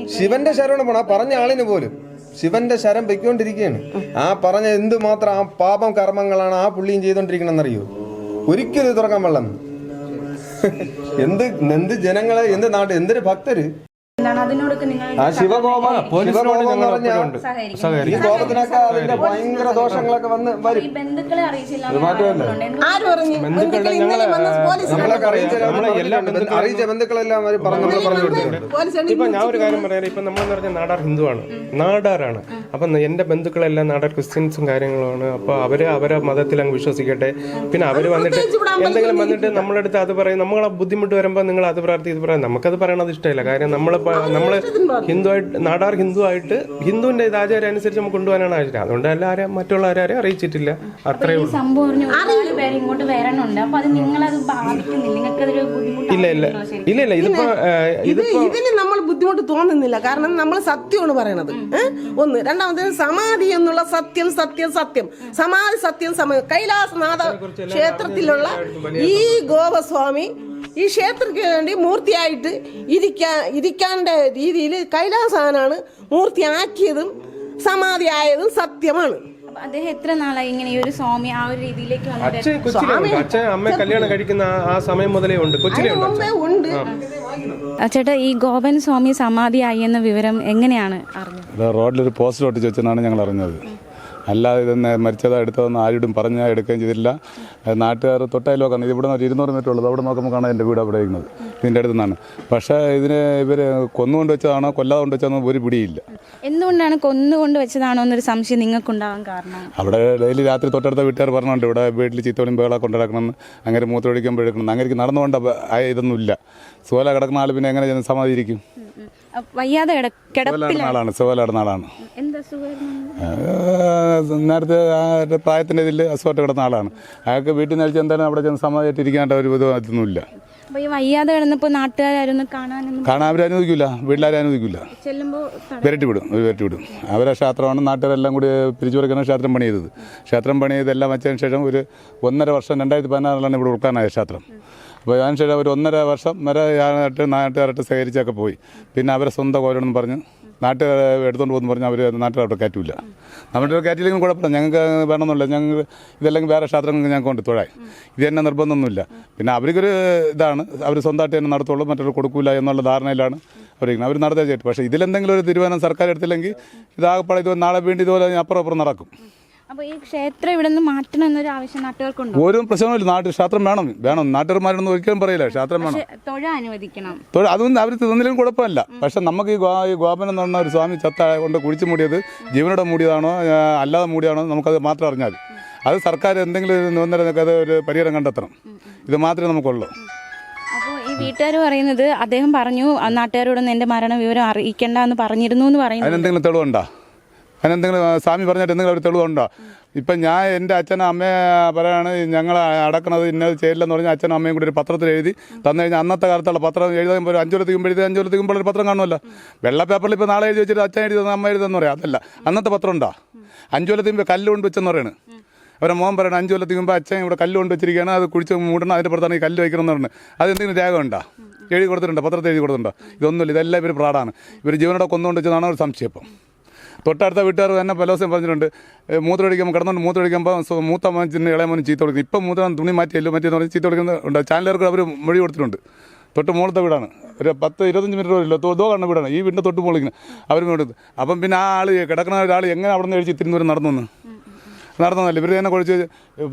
ശിവന്റെ ശരമാണ് പോണ ആ പറഞ്ഞ ആളിന് പോലും ശിവന്റെ ശരം വെക്കൊണ്ടിരിക്കുകയാണ് ആ പറഞ്ഞ എന്തുമാത്രം ആ പാപം കർമ്മങ്ങളാണ് ആ പുള്ളിയും ചെയ്തോണ്ടിരിക്കണമെന്നറിയോ ഒരിക്കലും തുറക്കാൻ വെള്ളം എന്ത് എന്ത് ജനങ്ങളെ എന്ത് നാട് എന്തൊരു ഭക്തര് അതിനോടൊക്കെ നിങ്ങൾ ആ ശിവകോപ ശിവകോപം എന്ന് പറഞ്ഞാൽ സഹകരിക്കും. ഈ കോപത്തിനൊക്കെ അതിന്റെ ഭയങ്കര ദോഷങ്ങളൊക്കെ വന്ന് വരും. ഈ ബന്ധുക്കളെ അറിയിച്ചില്ല ആര് പറഞ്ഞു? ഇന്നലെ വന്ന് പോലീസ് നമ്മളൊക്കെ അറിയിച്ച നമ്മളെ എല്ലാ ബന്ധു- അറിയിച്ച ബന്ധുക്കളെല്ലാം അവർ പറഞ്ഞു നമ്മൾ പറഞ്ഞു കൊടുത്തിട്ടുണ്ട് ഇപ്പൊ ഞാൻ ഒരു കാര്യം പറയാം ഇപ്പൊ നമ്മളെന്ന് പറഞ്ഞ നാടാർ ഹിന്ദുവാണ്. നാടാറാണ് അപ്പൊ എന്റെ ബന്ധുക്കളെല്ലാം നാടാർ ക്രിസ്ത്യൻസും കാര്യങ്ങളുമാണ്. അപ്പൊ അവർ അവരെ മതത്തിൽ അങ്ങ് വിശ്വസിക്കട്ടെ. പിന്നെ അവർ വന്നിട്ട് പ്രത്യേകിച്ച് ഇവിടെ അമ്പലത്തിൽ എന്തെങ്കിലും വന്നിട്ട് നമ്മളെടുത്ത് അത് പറയും. നമ്മളെ ബുദ്ധിമുട്ട് വരുമ്പോൾ നിങ്ങൾ അത് പ്രാർത്ഥി ഇത് പറയാം. നമുക്കത് പറയണത് ഇഷ്ടമില്ല. കാര്യം നമ്മൾ നമ്മൾ ഹിന്ദു ആയിട്ട് നാടാർ ഹിന്ദു ആയിട്ട് ഹിന്ദുവിന്റെ ഇത് ആചാരം അനുസരിച്ച് നമുക്ക് കൊണ്ടുപോകാനാണ് ആചാരം അതുകൊണ്ട് എല്ലാവരും മറ്റുള്ള ആരും അറിയിച്ചിട്ടില്ല. അത്രേ ഉള്ളൂ. ഇല്ല ഇല്ല. ഇല്ല ഇല്ല ഇതിപ്പോ ഇത് ഇതിപ്പോ ഇതിന് നമ്മൾ ബുദ്ധിമുട്ട് തോന്നുന്നില്ല. കാരണം നമ്മൾ സത്യമാണ് പറയണത്. ഒന്ന്. രണ്ടാമത് സമാധി എന്നുള്ള സത്യം സത്യം സത്യം. സമാധി സത്യം സമയം. കൈലാസനാഥ ക്ഷേത്രത്തിലുള്ള ഈ ഗോപസ്വാമി ഈ ക്ഷേത്രത്തിന് വേണ്ടി മൂർത്തിയായിട്ട് ഇരിക്കാൻ ഇരിക്കാന്റെ രീതിയിൽ കൈലാസാനാണ് മൂർത്തിയാക്കിയതും സമാധിയായതും സത്യമാണ്. അപ്പൊ അദ്ദേഹം എത്ര നാളായി ഇങ്ങനെ ഈ ഒരു സ്വാമി ആ ഒരു രീതിയിലേക്ക് അച്ഛൻ അമ്മ കല്യാണം കഴിക്കുന്ന ആ- സമയം മുതലേ ഉണ്ട്. കൊച്ചിയിലുണ്ട് ഉണ്ട് മുമ്പേ ഉണ്ട്. ആ, ചേട്ടാ ഈ ഗോപൻ സ്വാമി സമാധിയായി എന്ന വിവരം എങ്ങനെയാണ് അറിഞ്ഞത്? റോഡിലൊരു പോസ്റ്റർ ഒട്ടിച്ച് വെച്ചാണ് ഞങ്ങൾ അറിഞ്ഞത്. അല്ലാതെ ഇതെന്ന് മരിച്ചതാ എടുത്തതെന്ന് ആരോടും പറഞ്ഞാൽ എടുക്കുകയും ചെയ്തില്ല നാട്ടുകാർ തൊട്ടയലോക്കാണ് ഇത് ഇവിടെ നിന്ന് ഒരു ഇരുന്നൂറ് മീറ്റർ ഉള്ളത് അവിടെ നോക്കുമ്പോൾ കാണാൻ എന്റെ വീട് അവിടെ ഇരിക്കുന്നത്. ഇതിന്റെ അടുത്ത് നിന്നാണ്. പക്ഷേ ഇതിന് ഇവർ കൊന്നുകൊണ്ട് വെച്ചതാണോ കൊല്ലാതെ കൊണ്ട് വെച്ചതാണോ ഒരു പിടിയില്ല. എന്തുകൊണ്ടാണ് കൊന്നുകൊണ്ട് വെച്ചതാണോ എന്നൊരു സംശയം നിങ്ങൾക്കുണ്ടാവാൻ കാരണം? അവിടെ ഡെയിലി രാത്രി തൊട്ടടുത്ത വീട്ടുകാർ പറഞ്ഞുണ്ട് ഇവിടെ വീട്ടിൽ ചീത്തോളിയും ബഹള കൊണ്ടിടക്കണമെന്ന് അങ്ങനെ മൂത്രമൊഴിക്കുമ്പോൾ എടുക്കണം അങ്ങനെ നടന്നുകൊണ്ട് ഇതൊന്നുമില്ല. സുഖല കിടക്കുന്ന ആൾ പിന്നെ എങ്ങനെ സമാധിയിരിക്കും വയ്യാതെ നേരത്തെ പ്രായത്തിന്റെ പ്രായത്തിന്റെ ഇതിൽ അസുഖമായിട്ട് കിടന്ന ആളാണ്. അയാൾക്ക് വീട്ടിൽ നിന്ന് അഴിച്ച് എന്തായാലും അവിടെ ചെന്ന് സമാധിയായിട്ട് ഒരു ഈ വയ്യാതെ കിടന്നപ്പോ നാട്ടുകാരൊന്നും കാണാനൊന്നും കാണാൻ അവർ അനുവദിക്കില്ല വീട്ടിലാരും അനുവദിക്കില്ല വിരട്ടി വിടും വിരട്ടി വിടും. അവരെ ക്ഷേത്രമാണ് നാട്ടുകാരെല്ലാം കൂടി പിരിച്ചു കൊടുക്കുന്ന ക്ഷേത്രം പണി ചെയ്തത് ക്ഷേത്രം പണി ചെയ്തെല്ലാം വെച്ചതിന് ശേഷം ഒരു ഒന്നര വർഷം രണ്ടായിരത്തി പതിനാറിലാണ് ഇവിടെ ഉൾക്കാനായ ക്ഷേത്രം. അപ്പോൾ ശേഷം ഒരു ഒന്നര വർഷം വരെ ഞാനായിട്ട് നാട്ടുകാരായിട്ട് സഹകരിച്ചൊക്കെ പോയി. പിന്നെ അവരെ സ്വന്തം കോരണമെന്ന് പറഞ്ഞ് നാട്ടുകാരെ എടുത്തുകൊണ്ട് പോകുന്നു പറഞ്ഞ് അവർ നാട്ടുകാരോട് കയറ്റില്ല നമ്മുടെ കയറ്റില്ലെങ്കിലും കുഴപ്പമില്ല. ഞങ്ങൾക്ക് വേണമെന്നില്ല ഞങ്ങൾ ഇതല്ലെങ്കിൽ വേറെ ക്ഷേത്രങ്ങൾക്ക് ഞങ്ങൾക്ക് കൊണ്ട് തൊഴായി. ഇത് തന്നെ നിർബന്ധമൊന്നുമില്ല. പിന്നെ അവർക്കൊരു ഇതാണ്. അവർ സ്വന്തമായിട്ട് തന്നെ നടത്തുള്ളൂ. മറ്റൊരു കൊടുക്കില്ല എന്നുള്ള ധാരണയിലാണ് അവരിക്കുന്നത് അവർ നടത്തേ ചെയ്തിട്ട് പക്ഷേ ഇതിലെന്തെങ്കിലും ഒരു തീരുമാനം സർക്കാർ എടുത്തില്ലെങ്കിൽ ഇതാകപ്പാടെ ഇത് നാളെ വീണ്ടും ഇതുപോലെ അപ്പുറം അപ്പുറം നടക്കും. അപ്പൊ ഈ ക്ഷേത്രം ഇവിടെ നിന്ന് മാറ്റണം എന്നൊരു ആവശ്യം നാട്ടുകാർക്കുണ്ടോ? ഒരു പ്രശ്നമില്ല നാട്ടിൽ ക്ഷേത്രം വേണം. വേണം. നാട്ടുകാരന്മാരൊന്നും ഒരിക്കലും പറയില്ല. ക്ഷേത്രം വേണം. തൊഴ അനുവദിക്കണം. തൊഴിൽ അതൊന്നും അവർ തിന്നിലും കുഴപ്പമില്ല. പക്ഷെ നമുക്ക് ഈ ഗോ ഈ ഗോപൻ എന്ന് പറഞ്ഞ ഒരു സ്വാമി ചത്ത കൊണ്ട് കുഴിച്ചു മൂടിയത് ജീവനോടെ മൂടിയതാണോ അല്ലാതെ മൂടിയാണോ നമുക്കത് മാത്രം അറിഞ്ഞാൽ അത് സർക്കാർ എന്തെങ്കിലും ഒരു നിബന്ധനക്ക് അത് ഒരു പരിഹാരം കണ്ടെത്തണം. ഇത് മാത്രമേ നമുക്കുള്ളൂ. അപ്പോൾ വീട്ടുകാർ പറയുന്നത് അദ്ദേഹം പറഞ്ഞു "ആ നാട്ടുകാരോടൊന്നും എന്റെ മരണ വിവരം അറിയിക്കേണ്ട എന്ന് പറഞ്ഞിരുന്നു എന്ന് പറയുന്നത് അതിനെന്തെങ്കിലും തെളിവുണ്ടോ? അതിനെന്തെങ്കിലും സ്വാമി പറഞ്ഞിട്ട് എന്തെങ്കിലും ഒരു തെളിവുണ്ടോ? ഇപ്പം ഞാൻ എന്റെ അച്ഛനും അമ്മയെ പറയാണ് ഞങ്ങൾ അടക്കണത് ഇന്നത് ചെയ്യില്ലെന്ന് പറഞ്ഞാൽ അച്ഛനും അമ്മയും കൂടി ഒരു പത്രത്തിൽ എഴുതി തന്നു കഴിഞ്ഞാൽ അന്നത്തെ കാലത്തുള്ള പത്രം എഴുതാൻ ഒരു വരത്തേക്കും എഴുതി അഞ്ചു അഞ്ചൊലത്തിക്കുമ്പോൾ ഒരു പത്രം കാണുമല്ലോ. വെള്ള പേപ്പറിൽ ഇപ്പോൾ നാളെ എഴുതി വെച്ചിട്ട് അച്ഛൻ എഴുതി അമ്മ എഴുതി എന്ന് പറയാം. അതല്ല അന്നത്തെ പത്രം ഉണ്ടോ? അഞ്ചു അഞ്ചൊലത്തിക്കുമ്പോൾ കല്ല് കൊണ്ട് വെച്ചെന്ന് പറയുന്നത് അവരെ മോൻ പറയണം അഞ്ചു കൊല്ലത്തിക്കുമ്പോൾ അച്ഛൻ ഇവിടെ കല്ല് കൊണ്ട് വെച്ചിരിക്കുകയാണ് അത് കുഴിച്ച് മൂടണം അതിന്റെ പുറത്താണ് ഈ കല്ല് വയ്ക്കണം എന്ന് പറഞ്ഞു. അത് എന്തെങ്കിലും ഉണ്ടോ എഴുതി കൊടുത്തിട്ടുണ്ടോ? പത്രത്തിൽ എഴുതി കൊടുത്തിട്ടുണ്ടോ? ഇതൊന്നുമില്ല ഇതെല്ലാം ഇവർ പ്രാടാണ്. ഇവർ ജീവനോടെ കൊന്നുകൊണ്ട് വെച്ചതാണ് ഒരു സംശയം തൊട്ടടുത്ത വീട്ടുകാർ തന്നെ പല ദിവസം പറഞ്ഞിട്ടുണ്ട് മൂത്രമൊഴിക്കുമ്പോൾ കിടന്നുകൊണ്ട് മൂത്രമൊഴിക്കുമ്പോൾ മൂത്ത മനുഷ്യന് ഇളയ മോനും ചീത്ത കൊടുക്കുന്നത് ഇപ്പം മൂത്രം തുണി മാറ്റി എല്ലോ മാറ്റി എന്ന് പറഞ്ഞ് ചീത്ത കൊടുക്കുന്നുണ്ട് ചാനലുകാർക്ക് അവർ മൊഴി കൊടുത്തിട്ടുണ്ട്. തൊട്ട് മുകളത്തെ വീടാണ്. ഒരു പത്ത് ഇരുപത്തഞ്ച് മിനിറ്റ് ഇല്ല തോ കാണുന്ന വീടാണ്. ഈ വീടിന്റെ തൊട്ട് മുകളിൽ അവർ വീട് അപ്പം പിന്നെ ആ ആൾ കിടക്കുന്ന ഒരാൾ എങ്ങനെ അവിടെ നിന്ന് കഴിച്ച് ഇത്തിരി നടന്നു നടന്നതല്ല. ഇവർ തന്നെ കുഴിച്ച്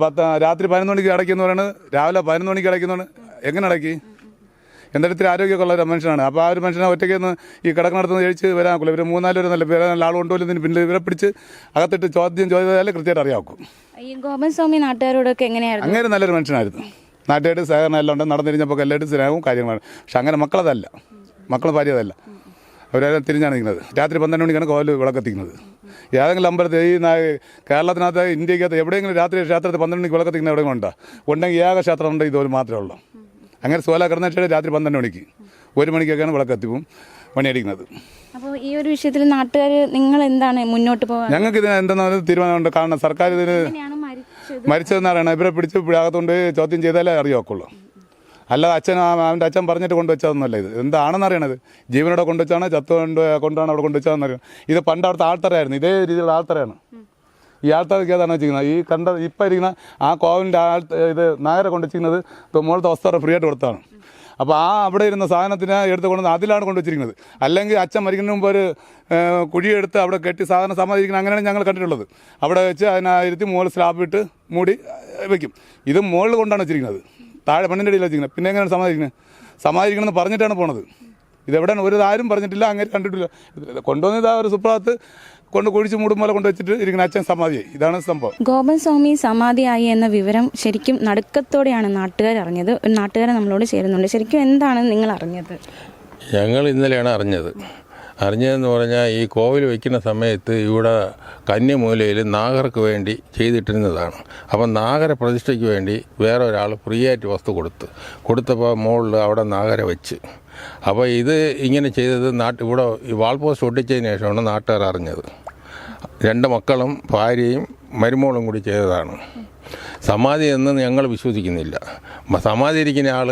പത്ത് രാത്രി പതിനൊന്ന് മണിക്ക് അടയ്ക്കുന്നവരാണ് രാവിലെ പതിനൊന്ന് മണിക്ക് അടയ്ക്കുന്നവരാണ് എങ്ങനെ അടയ്ക്കി? എന്തായാലും ഇത്തിരി ആരോഗ്യമൊക്കെ ഉള്ള ഒരു മനുഷ്യനാണ്. അപ്പോൾ ആ ഒരു മനുഷ്യനെ ഒറ്റയ്ക്ക് ഒന്ന് ഈ കിടക്കണടത്തുനിന്ന് കഴിച്ച് വരാൻ ഇവർ മൂന്നാൽ പേര് നല്ല പേര് നല്ല ആൾ കൊണ്ടുപോലും പിന്നെ ഇവരെ പിടിച്ച് അകത്തിട്ട് ചോദ്യം ചോദിച്ചാലേ കൃത്യമായിട്ട് അറിയാക്കും ഈ ഗോപൻ സ്വാമി നാട്ടുകാരോടൊക്കെ എങ്ങനെയായിരുന്നു? അങ്ങനെ നല്ലൊരു മനുഷ്യനായിരുന്നു. നാട്ടുകാരുടെ സഹകരണം എല്ലാം ഉണ്ട്. നടന്നിരിഞ്ഞപ്പോൾ എല്ലാവരും സ്നേഹവും കാര്യങ്ങളാണ് പക്ഷെ അങ്ങനെ മക്കളതല്ല. മക്കൾ ഭാര്യതല്ല. അവരെല്ലാം തിരിഞ്ഞാണ് നിൽക്കുന്നത്. രാത്രി പന്ത്രണ്ട് മണിക്കാണ് കോവിൽ വിളക്കെത്തിക്കുന്നത്. ഏതെങ്കിലും അമ്പലത്തിൽ ഈ കേരളത്തിനകത്ത് ഇന്ത്യക്കകത്ത് എവിടെയെങ്കിലും രാത്രി ക്ഷേത്രത്തിൽ പന്ത്രണ്ട് മണിക്ക് വിളക്കെത്തിക്കുന്ന എവിടെയെങ്കിലും ഉണ്ടോ? ഉണ്ടെങ്കിൽ ഏക ക്ഷേത്രം ഉണ്ട് ഇതുപോലെ മാത്രമേ ഉള്ളൂ. അങ്ങനെ സോല കിടന്ന വെച്ചാൽ രാത്രി പന്ത്രണ്ട് മണിക്ക്. ഒരു മണിക്കൊക്കെയാണ് വിളക്കത്തിപ്പും പണിയടിക്കുന്നത്. അപ്പോൾ ഈ ഒരു വിഷയത്തിൽ നാട്ടുകാർ നിങ്ങൾ എന്താണ് മുന്നോട്ട് പോകാൻ ഞങ്ങൾക്ക് ഇതിന് എന്തെന്ന് തീരുമാനമുണ്ട്. കാരണം സർക്കാർ ഇതിന് മരിച്ചതെന്നാണ് ഇവരെ പിടിച്ച് പിഴാകത്തുകൊണ്ട് ചോദ്യം ചെയ്താലേ അറിയാക്കുള്ളൂ അല്ലാതെ അച്ഛൻ അവന്റെ അച്ഛൻ പറഞ്ഞിട്ട് കൊണ്ടുവച്ചതൊന്നുമല്ല ഇത്. എന്താണെന്ന് അറിയണത്? ജീവനോടെ കൊണ്ടുവച്ചാണ്? ചത്തു കൊണ്ട് കൊണ്ടാണ് അവിടെ കൊണ്ടുവച്ചതെന്ന് അറിയണം. ഇത് പണ്ട് അവിടുത്തെ ആൾത്തറയായിരുന്നു. ഇതേ രീതിയിലുള്ള ആൾത്തറയാണ്. ഈ ആൾത്തറയ്ക്ക് ഏതാണ് വെച്ചിരിക്കുന്നത്. ഈ കണ്ട ഇപ്പം ഇരിക്കുന്ന ആ കോവിലിന്റെ ആൾ ഇത് നായരെ കൊണ്ടുവച്ചിരിക്കുന്നത് മുകളത്തെ വസ്ത്ര ഫ്രീ ആയിട്ട് കൊടുത്താണ് അപ്പോൾ ആ അവിടെ ഇരുന്ന സാധനത്തിന് എടുത്ത് കൊണ്ടുവന്ന് അതിലാണ് കൊണ്ടുവച്ചിരിക്കുന്നത്. അല്ലെങ്കിൽ അച്ഛൻ മരിക്കുന്നതിന് മുമ്പ് ഒരു കുഴിയെടുത്ത് അവിടെ കെട്ടി സാധനം സമ്മതിക്കുന്നത് അങ്ങനെയാണ് ഞങ്ങൾ കണ്ടിട്ടുള്ളത്. അവിടെ വെച്ച് അതിനായിരുത്തി മുകളിൽ സ്ലാബ് ഇട്ട് മൂടി വെക്കും. ഇത് മുകളിൽ കൊണ്ടാണ് വെച്ചിരിക്കുന്നത്. താഴെ മണ്ണിന്റെ അടിയിൽ വെച്ചിരിക്കുന്നത്. പിന്നെ എങ്ങനെയാണ് സമാധിക്കുന്നത് സമാധിക്കണമെന്ന് പറഞ്ഞിട്ടാണ് പോണത്. ഇതെവിടെയാണ് ഒരു ആരും പറഞ്ഞിട്ടില്ല അങ്ങനെ കണ്ടിട്ടില്ല. കൊണ്ടുവന്നത് ആ ഒരു സുപ്രാത്ത് കൊണ്ട് കുഴിച്ച് മൂടും പോലെ കൊണ്ടുവച്ചിട്ട് ഇരിക്കുന്ന അച്ഛൻ സമാധിയായി. ഇതാണ് സംഭവം. ഗോപൻ സ്വാമി സമാധിയായി എന്ന വിവരം ശരിക്കും നടുക്കത്തോടെയാണ് നാട്ടുകാർ അറിഞ്ഞത്. ഒരു നാട്ടുകാരെ നമ്മളോട് ചേരുന്നുണ്ട്. ശരിക്കും എന്താണ് നിങ്ങൾ അറിഞ്ഞത്? ഞങ്ങൾ ഇന്നലെയാണ് അറിഞ്ഞത്. അറിഞ്ഞതെന്ന് പറഞ്ഞാൽ ഈ കോവിൽ വയ്ക്കുന്ന സമയത്ത് ഇവിടെ കന്യമൂലയിൽ നാഗർക്ക് വേണ്ടി ചെയ്തിട്ടിരുന്നതാണ്. അപ്പം നാഗര പ്രതിഷ്ഠയ്ക്ക് വേണ്ടി വേറെ ഒരാൾ ഫ്രീ ആയിട്ട് വസ്തു കൊടുത്തു കൊടുത്തപ്പോൾ മുകളിൽ അവിടെ നാഗര വെച്ച്. അപ്പോൾ ഇത് ഇങ്ങനെ ചെയ്തത് നാട്ട് ഇവിടെ ഈ വാൾ പോസ്റ്റ് ഒട്ടിച്ചതിന് ശേഷമാണ് നാട്ടുകാർ അറിഞ്ഞത്. രണ്ട് മക്കളും ഭാര്യയും മരുമോളും കൂടി ചെയ്തതാണ്. സമാധി എന്ന് ഞങ്ങൾ വിശ്വസിക്കുന്നില്ല. സമാധി ഇരിക്കുന്ന ആൾ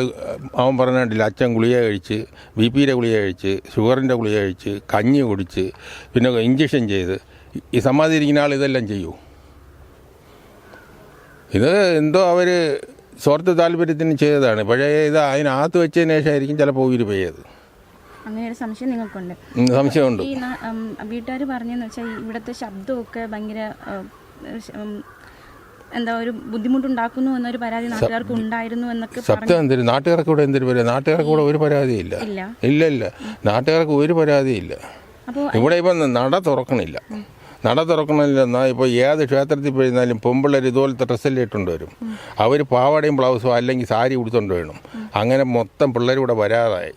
അവൻ പറഞ്ഞിട്ടില്ല അച്ഛൻ ഗുളിക കഴിച്ച് ബി പിയുടെ ഗുളിക കഴിച്ച് ഷുഗറിന്റെ ഗുളിക കഴിച്ച് കഞ്ഞി കുടിച്ച് പിന്നെ ഇഞ്ചക്ഷൻ ചെയ്ത് ഈ സമാധി ഇരിക്കുന്ന ആൾ ഇതെല്ലാം ചെയ്യൂ. ഇത് എന്തോ അവർ സ്വാർത്ഥ താല്പര്യത്തിന് ചെയ്തതാണ്. പഴയ ഇത് അതിനകത്ത് വെച്ചതിന് ശേഷമായിരിക്കും ചിലപ്പോൾ ഉയിര് പെയ്യത് അങ്ങനെ ഒരു സംശയം നിങ്ങൾക്കുണ്ട്. സംശയമുണ്ട്. ഈ വീട്ടുകാർ പറഞ്ഞെന്ന് വെച്ചാൽ ഇവിടുത്തെ ശബ്ദമൊക്കെ ഭയങ്കര എന്താ ഒരു ബുദ്ധിമുട്ടുണ്ടാക്കുന്നു എന്നൊരു പരാതി നാട്ടുകാർക്ക് ഉണ്ടായിരുന്നു എന്നൊക്കെ സത്യം എന്തൊരു നാട്ടുകാർക്ക് ഇവിടെ എന്തൊരു പരാതി? നാട്ടുകാർക്ക് ഇവിടെ ഒരു പരാതിയില്ല ഇല്ല. ഇല്ല. ഇല്ല നാട്ടുകാർക്ക് ഒരു പരാതിയില്ല ഇവിടെ ഇപ്പം നട തുറക്കണില്ല. നട തുറക്കണില്ലെന്നാൽ ഇപ്പോൾ ഏത് ക്ഷേത്രത്തിൽ പോയിരുന്നാലും പെമ്പിള്ളേർ ഇതുപോലത്തെ ഡ്രസ്സെല്ലാം ഇട്ടുകൊണ്ട് വരും. അവർ പാവാടയും ബ്ലൗസോ അല്ലെങ്കിൽ സാരി ഉടുത്തുകൊണ്ട് വേണം. അങ്ങനെ മൊത്തം പിള്ളേരിവിടെ വരാതായി.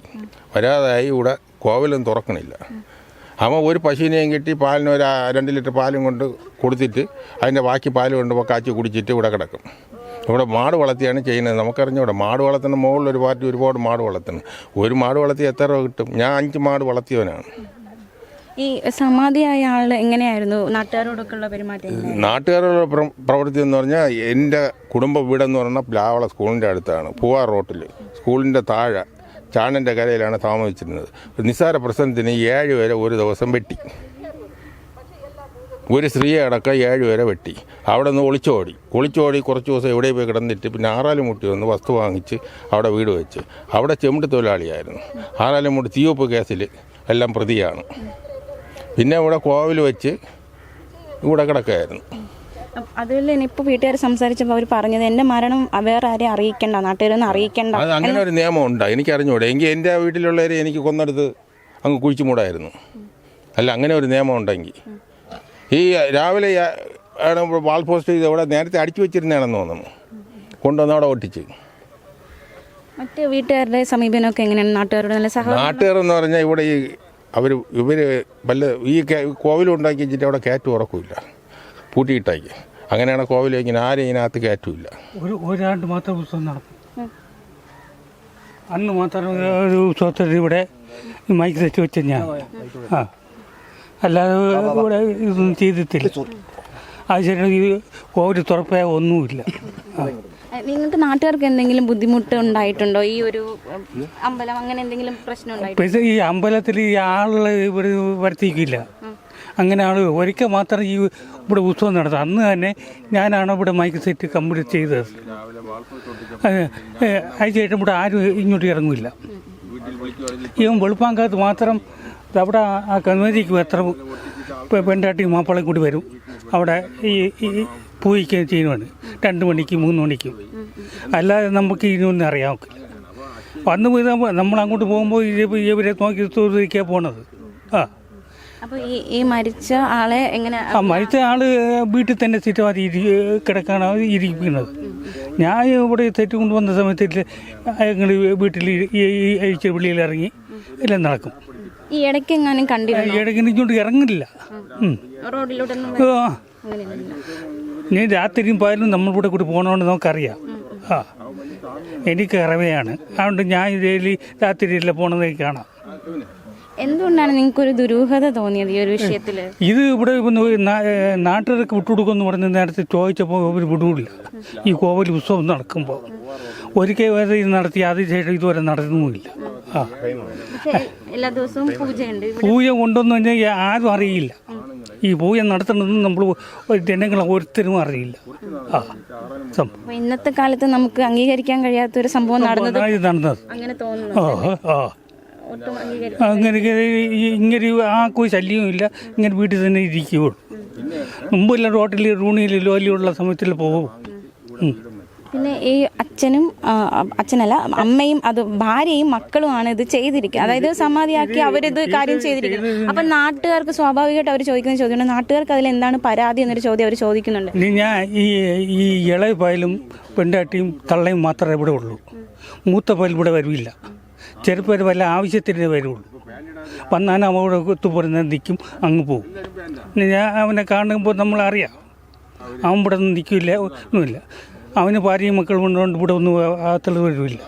വരാതായി ഇവിടെ കോവിലും തുറക്കണില്ല. അവൻ ഒരു പശുവിനെയും കിട്ടി പാലിന് ഒരു രണ്ട് ലിറ്റർ പാലും കൊണ്ട് കൊടുത്തിട്ട് അതിന്റെ ബാക്കി പാൽ കൊണ്ട് കാച്ചി കുടിച്ചിട്ട് ഇവിടെ കിടക്കും. ഇവിടെ മാട് വളർത്തിയാണ് ചെയ്യുന്നത്. നമുക്കറിഞ്ഞൂടെ മാട് വളർത്തുന്ന മുകളിൽ ഒരു പാർട്ടി ഒരുപാട് മാട് വളർത്തുന്നു. ഒരു മാട് വളർത്തി എത്ര രൂപ കിട്ടും? ഞാൻ അഞ്ച് മാട് വളർത്തിയവനാണ്. ഈ സമാധിയായ ആൾ എങ്ങനെയായിരുന്നു? നാട്ടുകാരോടൊക്കെയുള്ള പെരുമാറ്റം നാട്ടുകാരോടുള്ള പ്രവൃത്തി എന്ന് പറഞ്ഞാൽ എന്റെ കുടുംബ വീടെന്ന് പറഞ്ഞാൽ പ്ലാവള സ്കൂളിന്റെ അടുത്താണ്. പൂവാർ റോട്ടിൽ സ്കൂളിന്റെ താഴെ. ചാണന്റെ കരയിലാണ് താമസിച്ചിരുന്നത്. നിസ്സാര പ്രശ്നത്തിന് ഏഴ് പേരെ ഒരു ദിവസം വെട്ടി. ഒരു സ്ത്രീയെ അടക്കം ഏഴ് പേരെ വെട്ടി. അവിടെ നിന്ന് ഒളിച്ചോടി. ഒളിച്ചോടി കുറച്ച് ദിവസം എവിടെ പോയി കിടന്നിട്ട് പിന്നെ ആറാലുമുട്ടി വന്ന് വസ്തു വാങ്ങിച്ച് അവിടെ വീട് വെച്ച്. അവിടെ ചെമ്പിട്ട് തൊഴിലാളിയായിരുന്നു. ആറാലുമുട്ടി തീവപ്പ് കേസിൽ എല്ലാം പ്രതിയാണ്. പിന്നെ ഇവിടെ കോവിൽ വെച്ച് ഇവിടെ കിടക്കുകയായിരുന്നു. അതുപോലെ തന്നെ ഇപ്പോൾ വീട്ടുകാർ സംസാരിച്ചപ്പോൾ അവർ പറഞ്ഞത് എന്റെ മരണം വേറെ ആരെയും അറിയിക്കണ്ട നാട്ടുകാരൊന്നും അറിയിക്കണ്ട. അത് അങ്ങനെ ഒരു നിയമം ഉണ്ട് എനിക്ക് അറിഞ്ഞൂടെ എങ്കിൽ എന്റെ വീട്ടിലുള്ളവരെ എനിക്ക് കൊന്നെടുത്ത് അങ്ങ് കുഴിച്ചു മൂടായിരുന്നു. അല്ല അങ്ങനെ ഒരു നിയമം ഉണ്ടെങ്കിൽ ഈ രാവിലെ ആണ് വാൾ പോസ്റ്റ് ചെയ്ത് അവിടെ നേരത്തെ അടിച്ചു വെച്ചിരുന്നതാണെന്ന് തോന്നുന്നു. കൊണ്ടുവന്ന് അവിടെ ഒട്ടിച്ച്. മറ്റ് വീട്ടുകാരുടെ സമീപനമൊക്കെ എങ്ങനെയാണ്? നാട്ടുകാരുടെ നല്ല സഹായം നാട്ടുകാർ എന്ന് പറഞ്ഞാൽ ഇവിടെ ഈ അവർ ഇവർ വല്ല ഈ കോവിലുണ്ടാക്കി വെച്ചിട്ട് അവിടെ കയറ്റം ഉറക്കില്ല. പൂട്ടിയിട്ടാക്കി. അങ്ങനെയാണ് കോവിലേക്ക് ഇങ്ങനെ ആരും ഇതിനകത്ത് കയറ്റില്ല. ഒരു ഒരാണ്ട് മാത്രം ഉത്സവം നടക്കും. അന്ന് മാത്രം ഒരു ഉത്സവത്തിൽ ഇവിടെ മൈക്ക് സെറ്റ് വെച്ച ഞാൻ. ആ. അല്ലാതെ ഇവിടെ ഇതൊന്നും ചെയ്തിട്ടില്ല. അത് ശരി ഈ കോവിഡ് തുറപ്പേ ഒന്നുമില്ല. നിങ്ങൾക്ക് നാട്ടുകാർക്ക് എന്തെങ്കിലും ബുദ്ധിമുട്ട് ഉണ്ടായിട്ടുണ്ടോ? ഈ ഒരു അമ്പലം അങ്ങനെ എന്തെങ്കിലും പ്രശ്നം ഉണ്ടായിട്ടുണ്ടോ? ഈ അമ്പലത്തിൽ ഈ ആളുകൾ ഇവിടെ വരുത്തിക്കില്ല അങ്ങനെ ആൾ ഒരിക്കൽ മാത്രം ഈ ഇവിടെ ഉത്സവം നടത്തുക അന്ന് തന്നെ ഞാനാണ് ഇവിടെ മൈക്ക് സെറ്റ് കംപ്ലീറ്റ് ചെയ്തത്. അതിനുശേഷം ഇവിടെ ആരും ഇങ്ങോട്ട് ഇറങ്ങില്ല ഇവൻ വെളുപ്പാങ്കാത്ത് മാത്രം അവിടെ ആ കന്നുവരിക്ക് എത്ര പെണ്ടാട്ടി മാപ്പിളയും കൂടി വരും. അവിടെ ഈ പൂയിക്ക് ചെയ്യുവാണ്. രണ്ട് മണിക്ക് മൂന്ന് മണിക്കും. അല്ലാതെ നമുക്ക് ഇതിനൊന്നും അറിയാൻ ഒക്കില്ല. വന്നു പോയി നമ്മൾ അങ്ങോട്ട് പോകുമ്പോൾ ഇവ- ഇവരെ നോക്കി പോണത്. ആ. അപ്പോൾ ഈ ഈ മരിച്ച ആളെ എങ്ങനെ ആ മരിച്ച ആൾ വീട്ടിൽ തന്നെ സ്ഥിരമായിട്ട് ഇരി കിടക്കാണ് ഇരിക്കുന്നത്. ഞാൻ ഇവിടെ തെറ്റ് കൊണ്ടുവന്ന സമയത്ത് ഞങ്ങൾ വീട്ടിൽ അഴിച്ച വെളിയിൽ ഇറങ്ങി എല്ലാം നടക്കും. ഈ ഇടയ്ക്ക് എങ്ങാനും കണ്ടിരുന്നു ഇടയ്ക്ക് ഇങ്ങോട്ട് ഇറങ്ങില്ല ഉം. റോഡിലോട്ടൊന്നും ആ, അങ്ങനെയൊന്നുമില്ല ഞാൻ രാത്രിയും പകലും കൂടെ കൂടി പോകണമെന്ന് നമുക്കറിയാം. ആ. എനിക്ക് ഇറവയാണ് അതുകൊണ്ട് ഞാൻ ഡെയിലി രാത്രിയില്ല പോണത് കാണാം. എന്തുകൊണ്ടാണ് നിങ്ങൾക്ക് ഒരു ദുരൂഹത തോന്നിയത് ഈ ഒരു വിഷയത്തിൽ ഇത് ഇവിടെ നാട്ടുകാരൊക്കെ നാട്ടുകാർക്ക് വിട്ടുകൊടുക്കുമെന്ന് പറഞ്ഞ് നേരത്തെ ചോദിച്ചപ്പോൾ അവർ വിടൂല്ല. ഈ കോവൽ ഉത്സവം നടക്കുമ്പോൾ ഒരിക്കൽ വരെ ഇത് നടത്തി അതിനുശേഷം ഇതുവരെ നടത്തുന്നുമില്ല എല്ലാ ദിവസവും പൂജയുണ്ട് പൂജ ഉണ്ടെന്ന് പറഞ്ഞാൽ ആരും അറിയില്ല. ഈ പൂജ നടത്തണമെന്ന് നമ്മൾ ജനങ്ങൾ ഒരുത്തരും അറിയില്ല. ആ സംഭവം. ഇന്നത്തെ കാലത്ത് നമുക്ക് അംഗീകരിക്കാൻ കഴിയാത്ത ഒരു സംഭവം നടന്നത് നടന്നത്. അങ്ങനെ തോന്നുന്നു. ആ ആ. ഒട്ടും അങ്ങനെ ഇങ്ങനെ ആർക്കും ശല്യവും ഇല്ല. ഇങ്ങനെ വീട്ടിൽ തന്നെ ഇരിക്കുകയുള്ളൂ മുമ്പെല്ലാം റോട്ടിൽ റൂണിയിൽ ലോലിയുള്ള സമയത്തിൽ പോകും പിന്നെ ഈ അച്ഛനും അച്ഛനല്ല അമ്മയും അത് ഭാര്യയും മക്കളുമാണ് ഇത് ചെയ്തിരിക്കുക അതായത് സമാധിയാക്കി അവരിത് കാര്യം ചെയ്തിരിക്കുന്നത്. അപ്പൊ നാട്ടുകാർക്ക് സ്വാഭാവികമായിട്ട് അവർ ചോദിക്കുന്ന ചോദ്യമാണ് നാട്ടുകാർക്ക് അതിൽ എന്താണ് പരാതി എന്നൊരു ചോദ്യം അവർ ചോദിക്കുന്നുണ്ട്. ഞാൻ ഈ ഈ ഇളയ പായലും പെണ്ടാട്ടിയും തള്ളയും മാത്രമേ ഇവിടെ ഉള്ളൂ. മൂത്ത പായൽ ഇവിടെ വരില്ല. ചെറുപ്പേര് വല്ല ആവശ്യത്തിന് വരുള്ളൂ വന്നാൽ അവിടെ ഒത്തുപോരുന്ന നിൽക്കും അങ്ങ് പോകും. ഞാൻ അവനെ കാണുമ്പോൾ നമ്മളറിയാം. അവൻ ഇവിടെ നിന്ന് നിൽക്കില്ല ഒന്നുമില്ല. അവന് ഭാര്യയും മക്കളും കൊണ്ടുകൊണ്ട് ഇവിടെ ഒന്നും ആത്തുള്ളത് വരില്ല.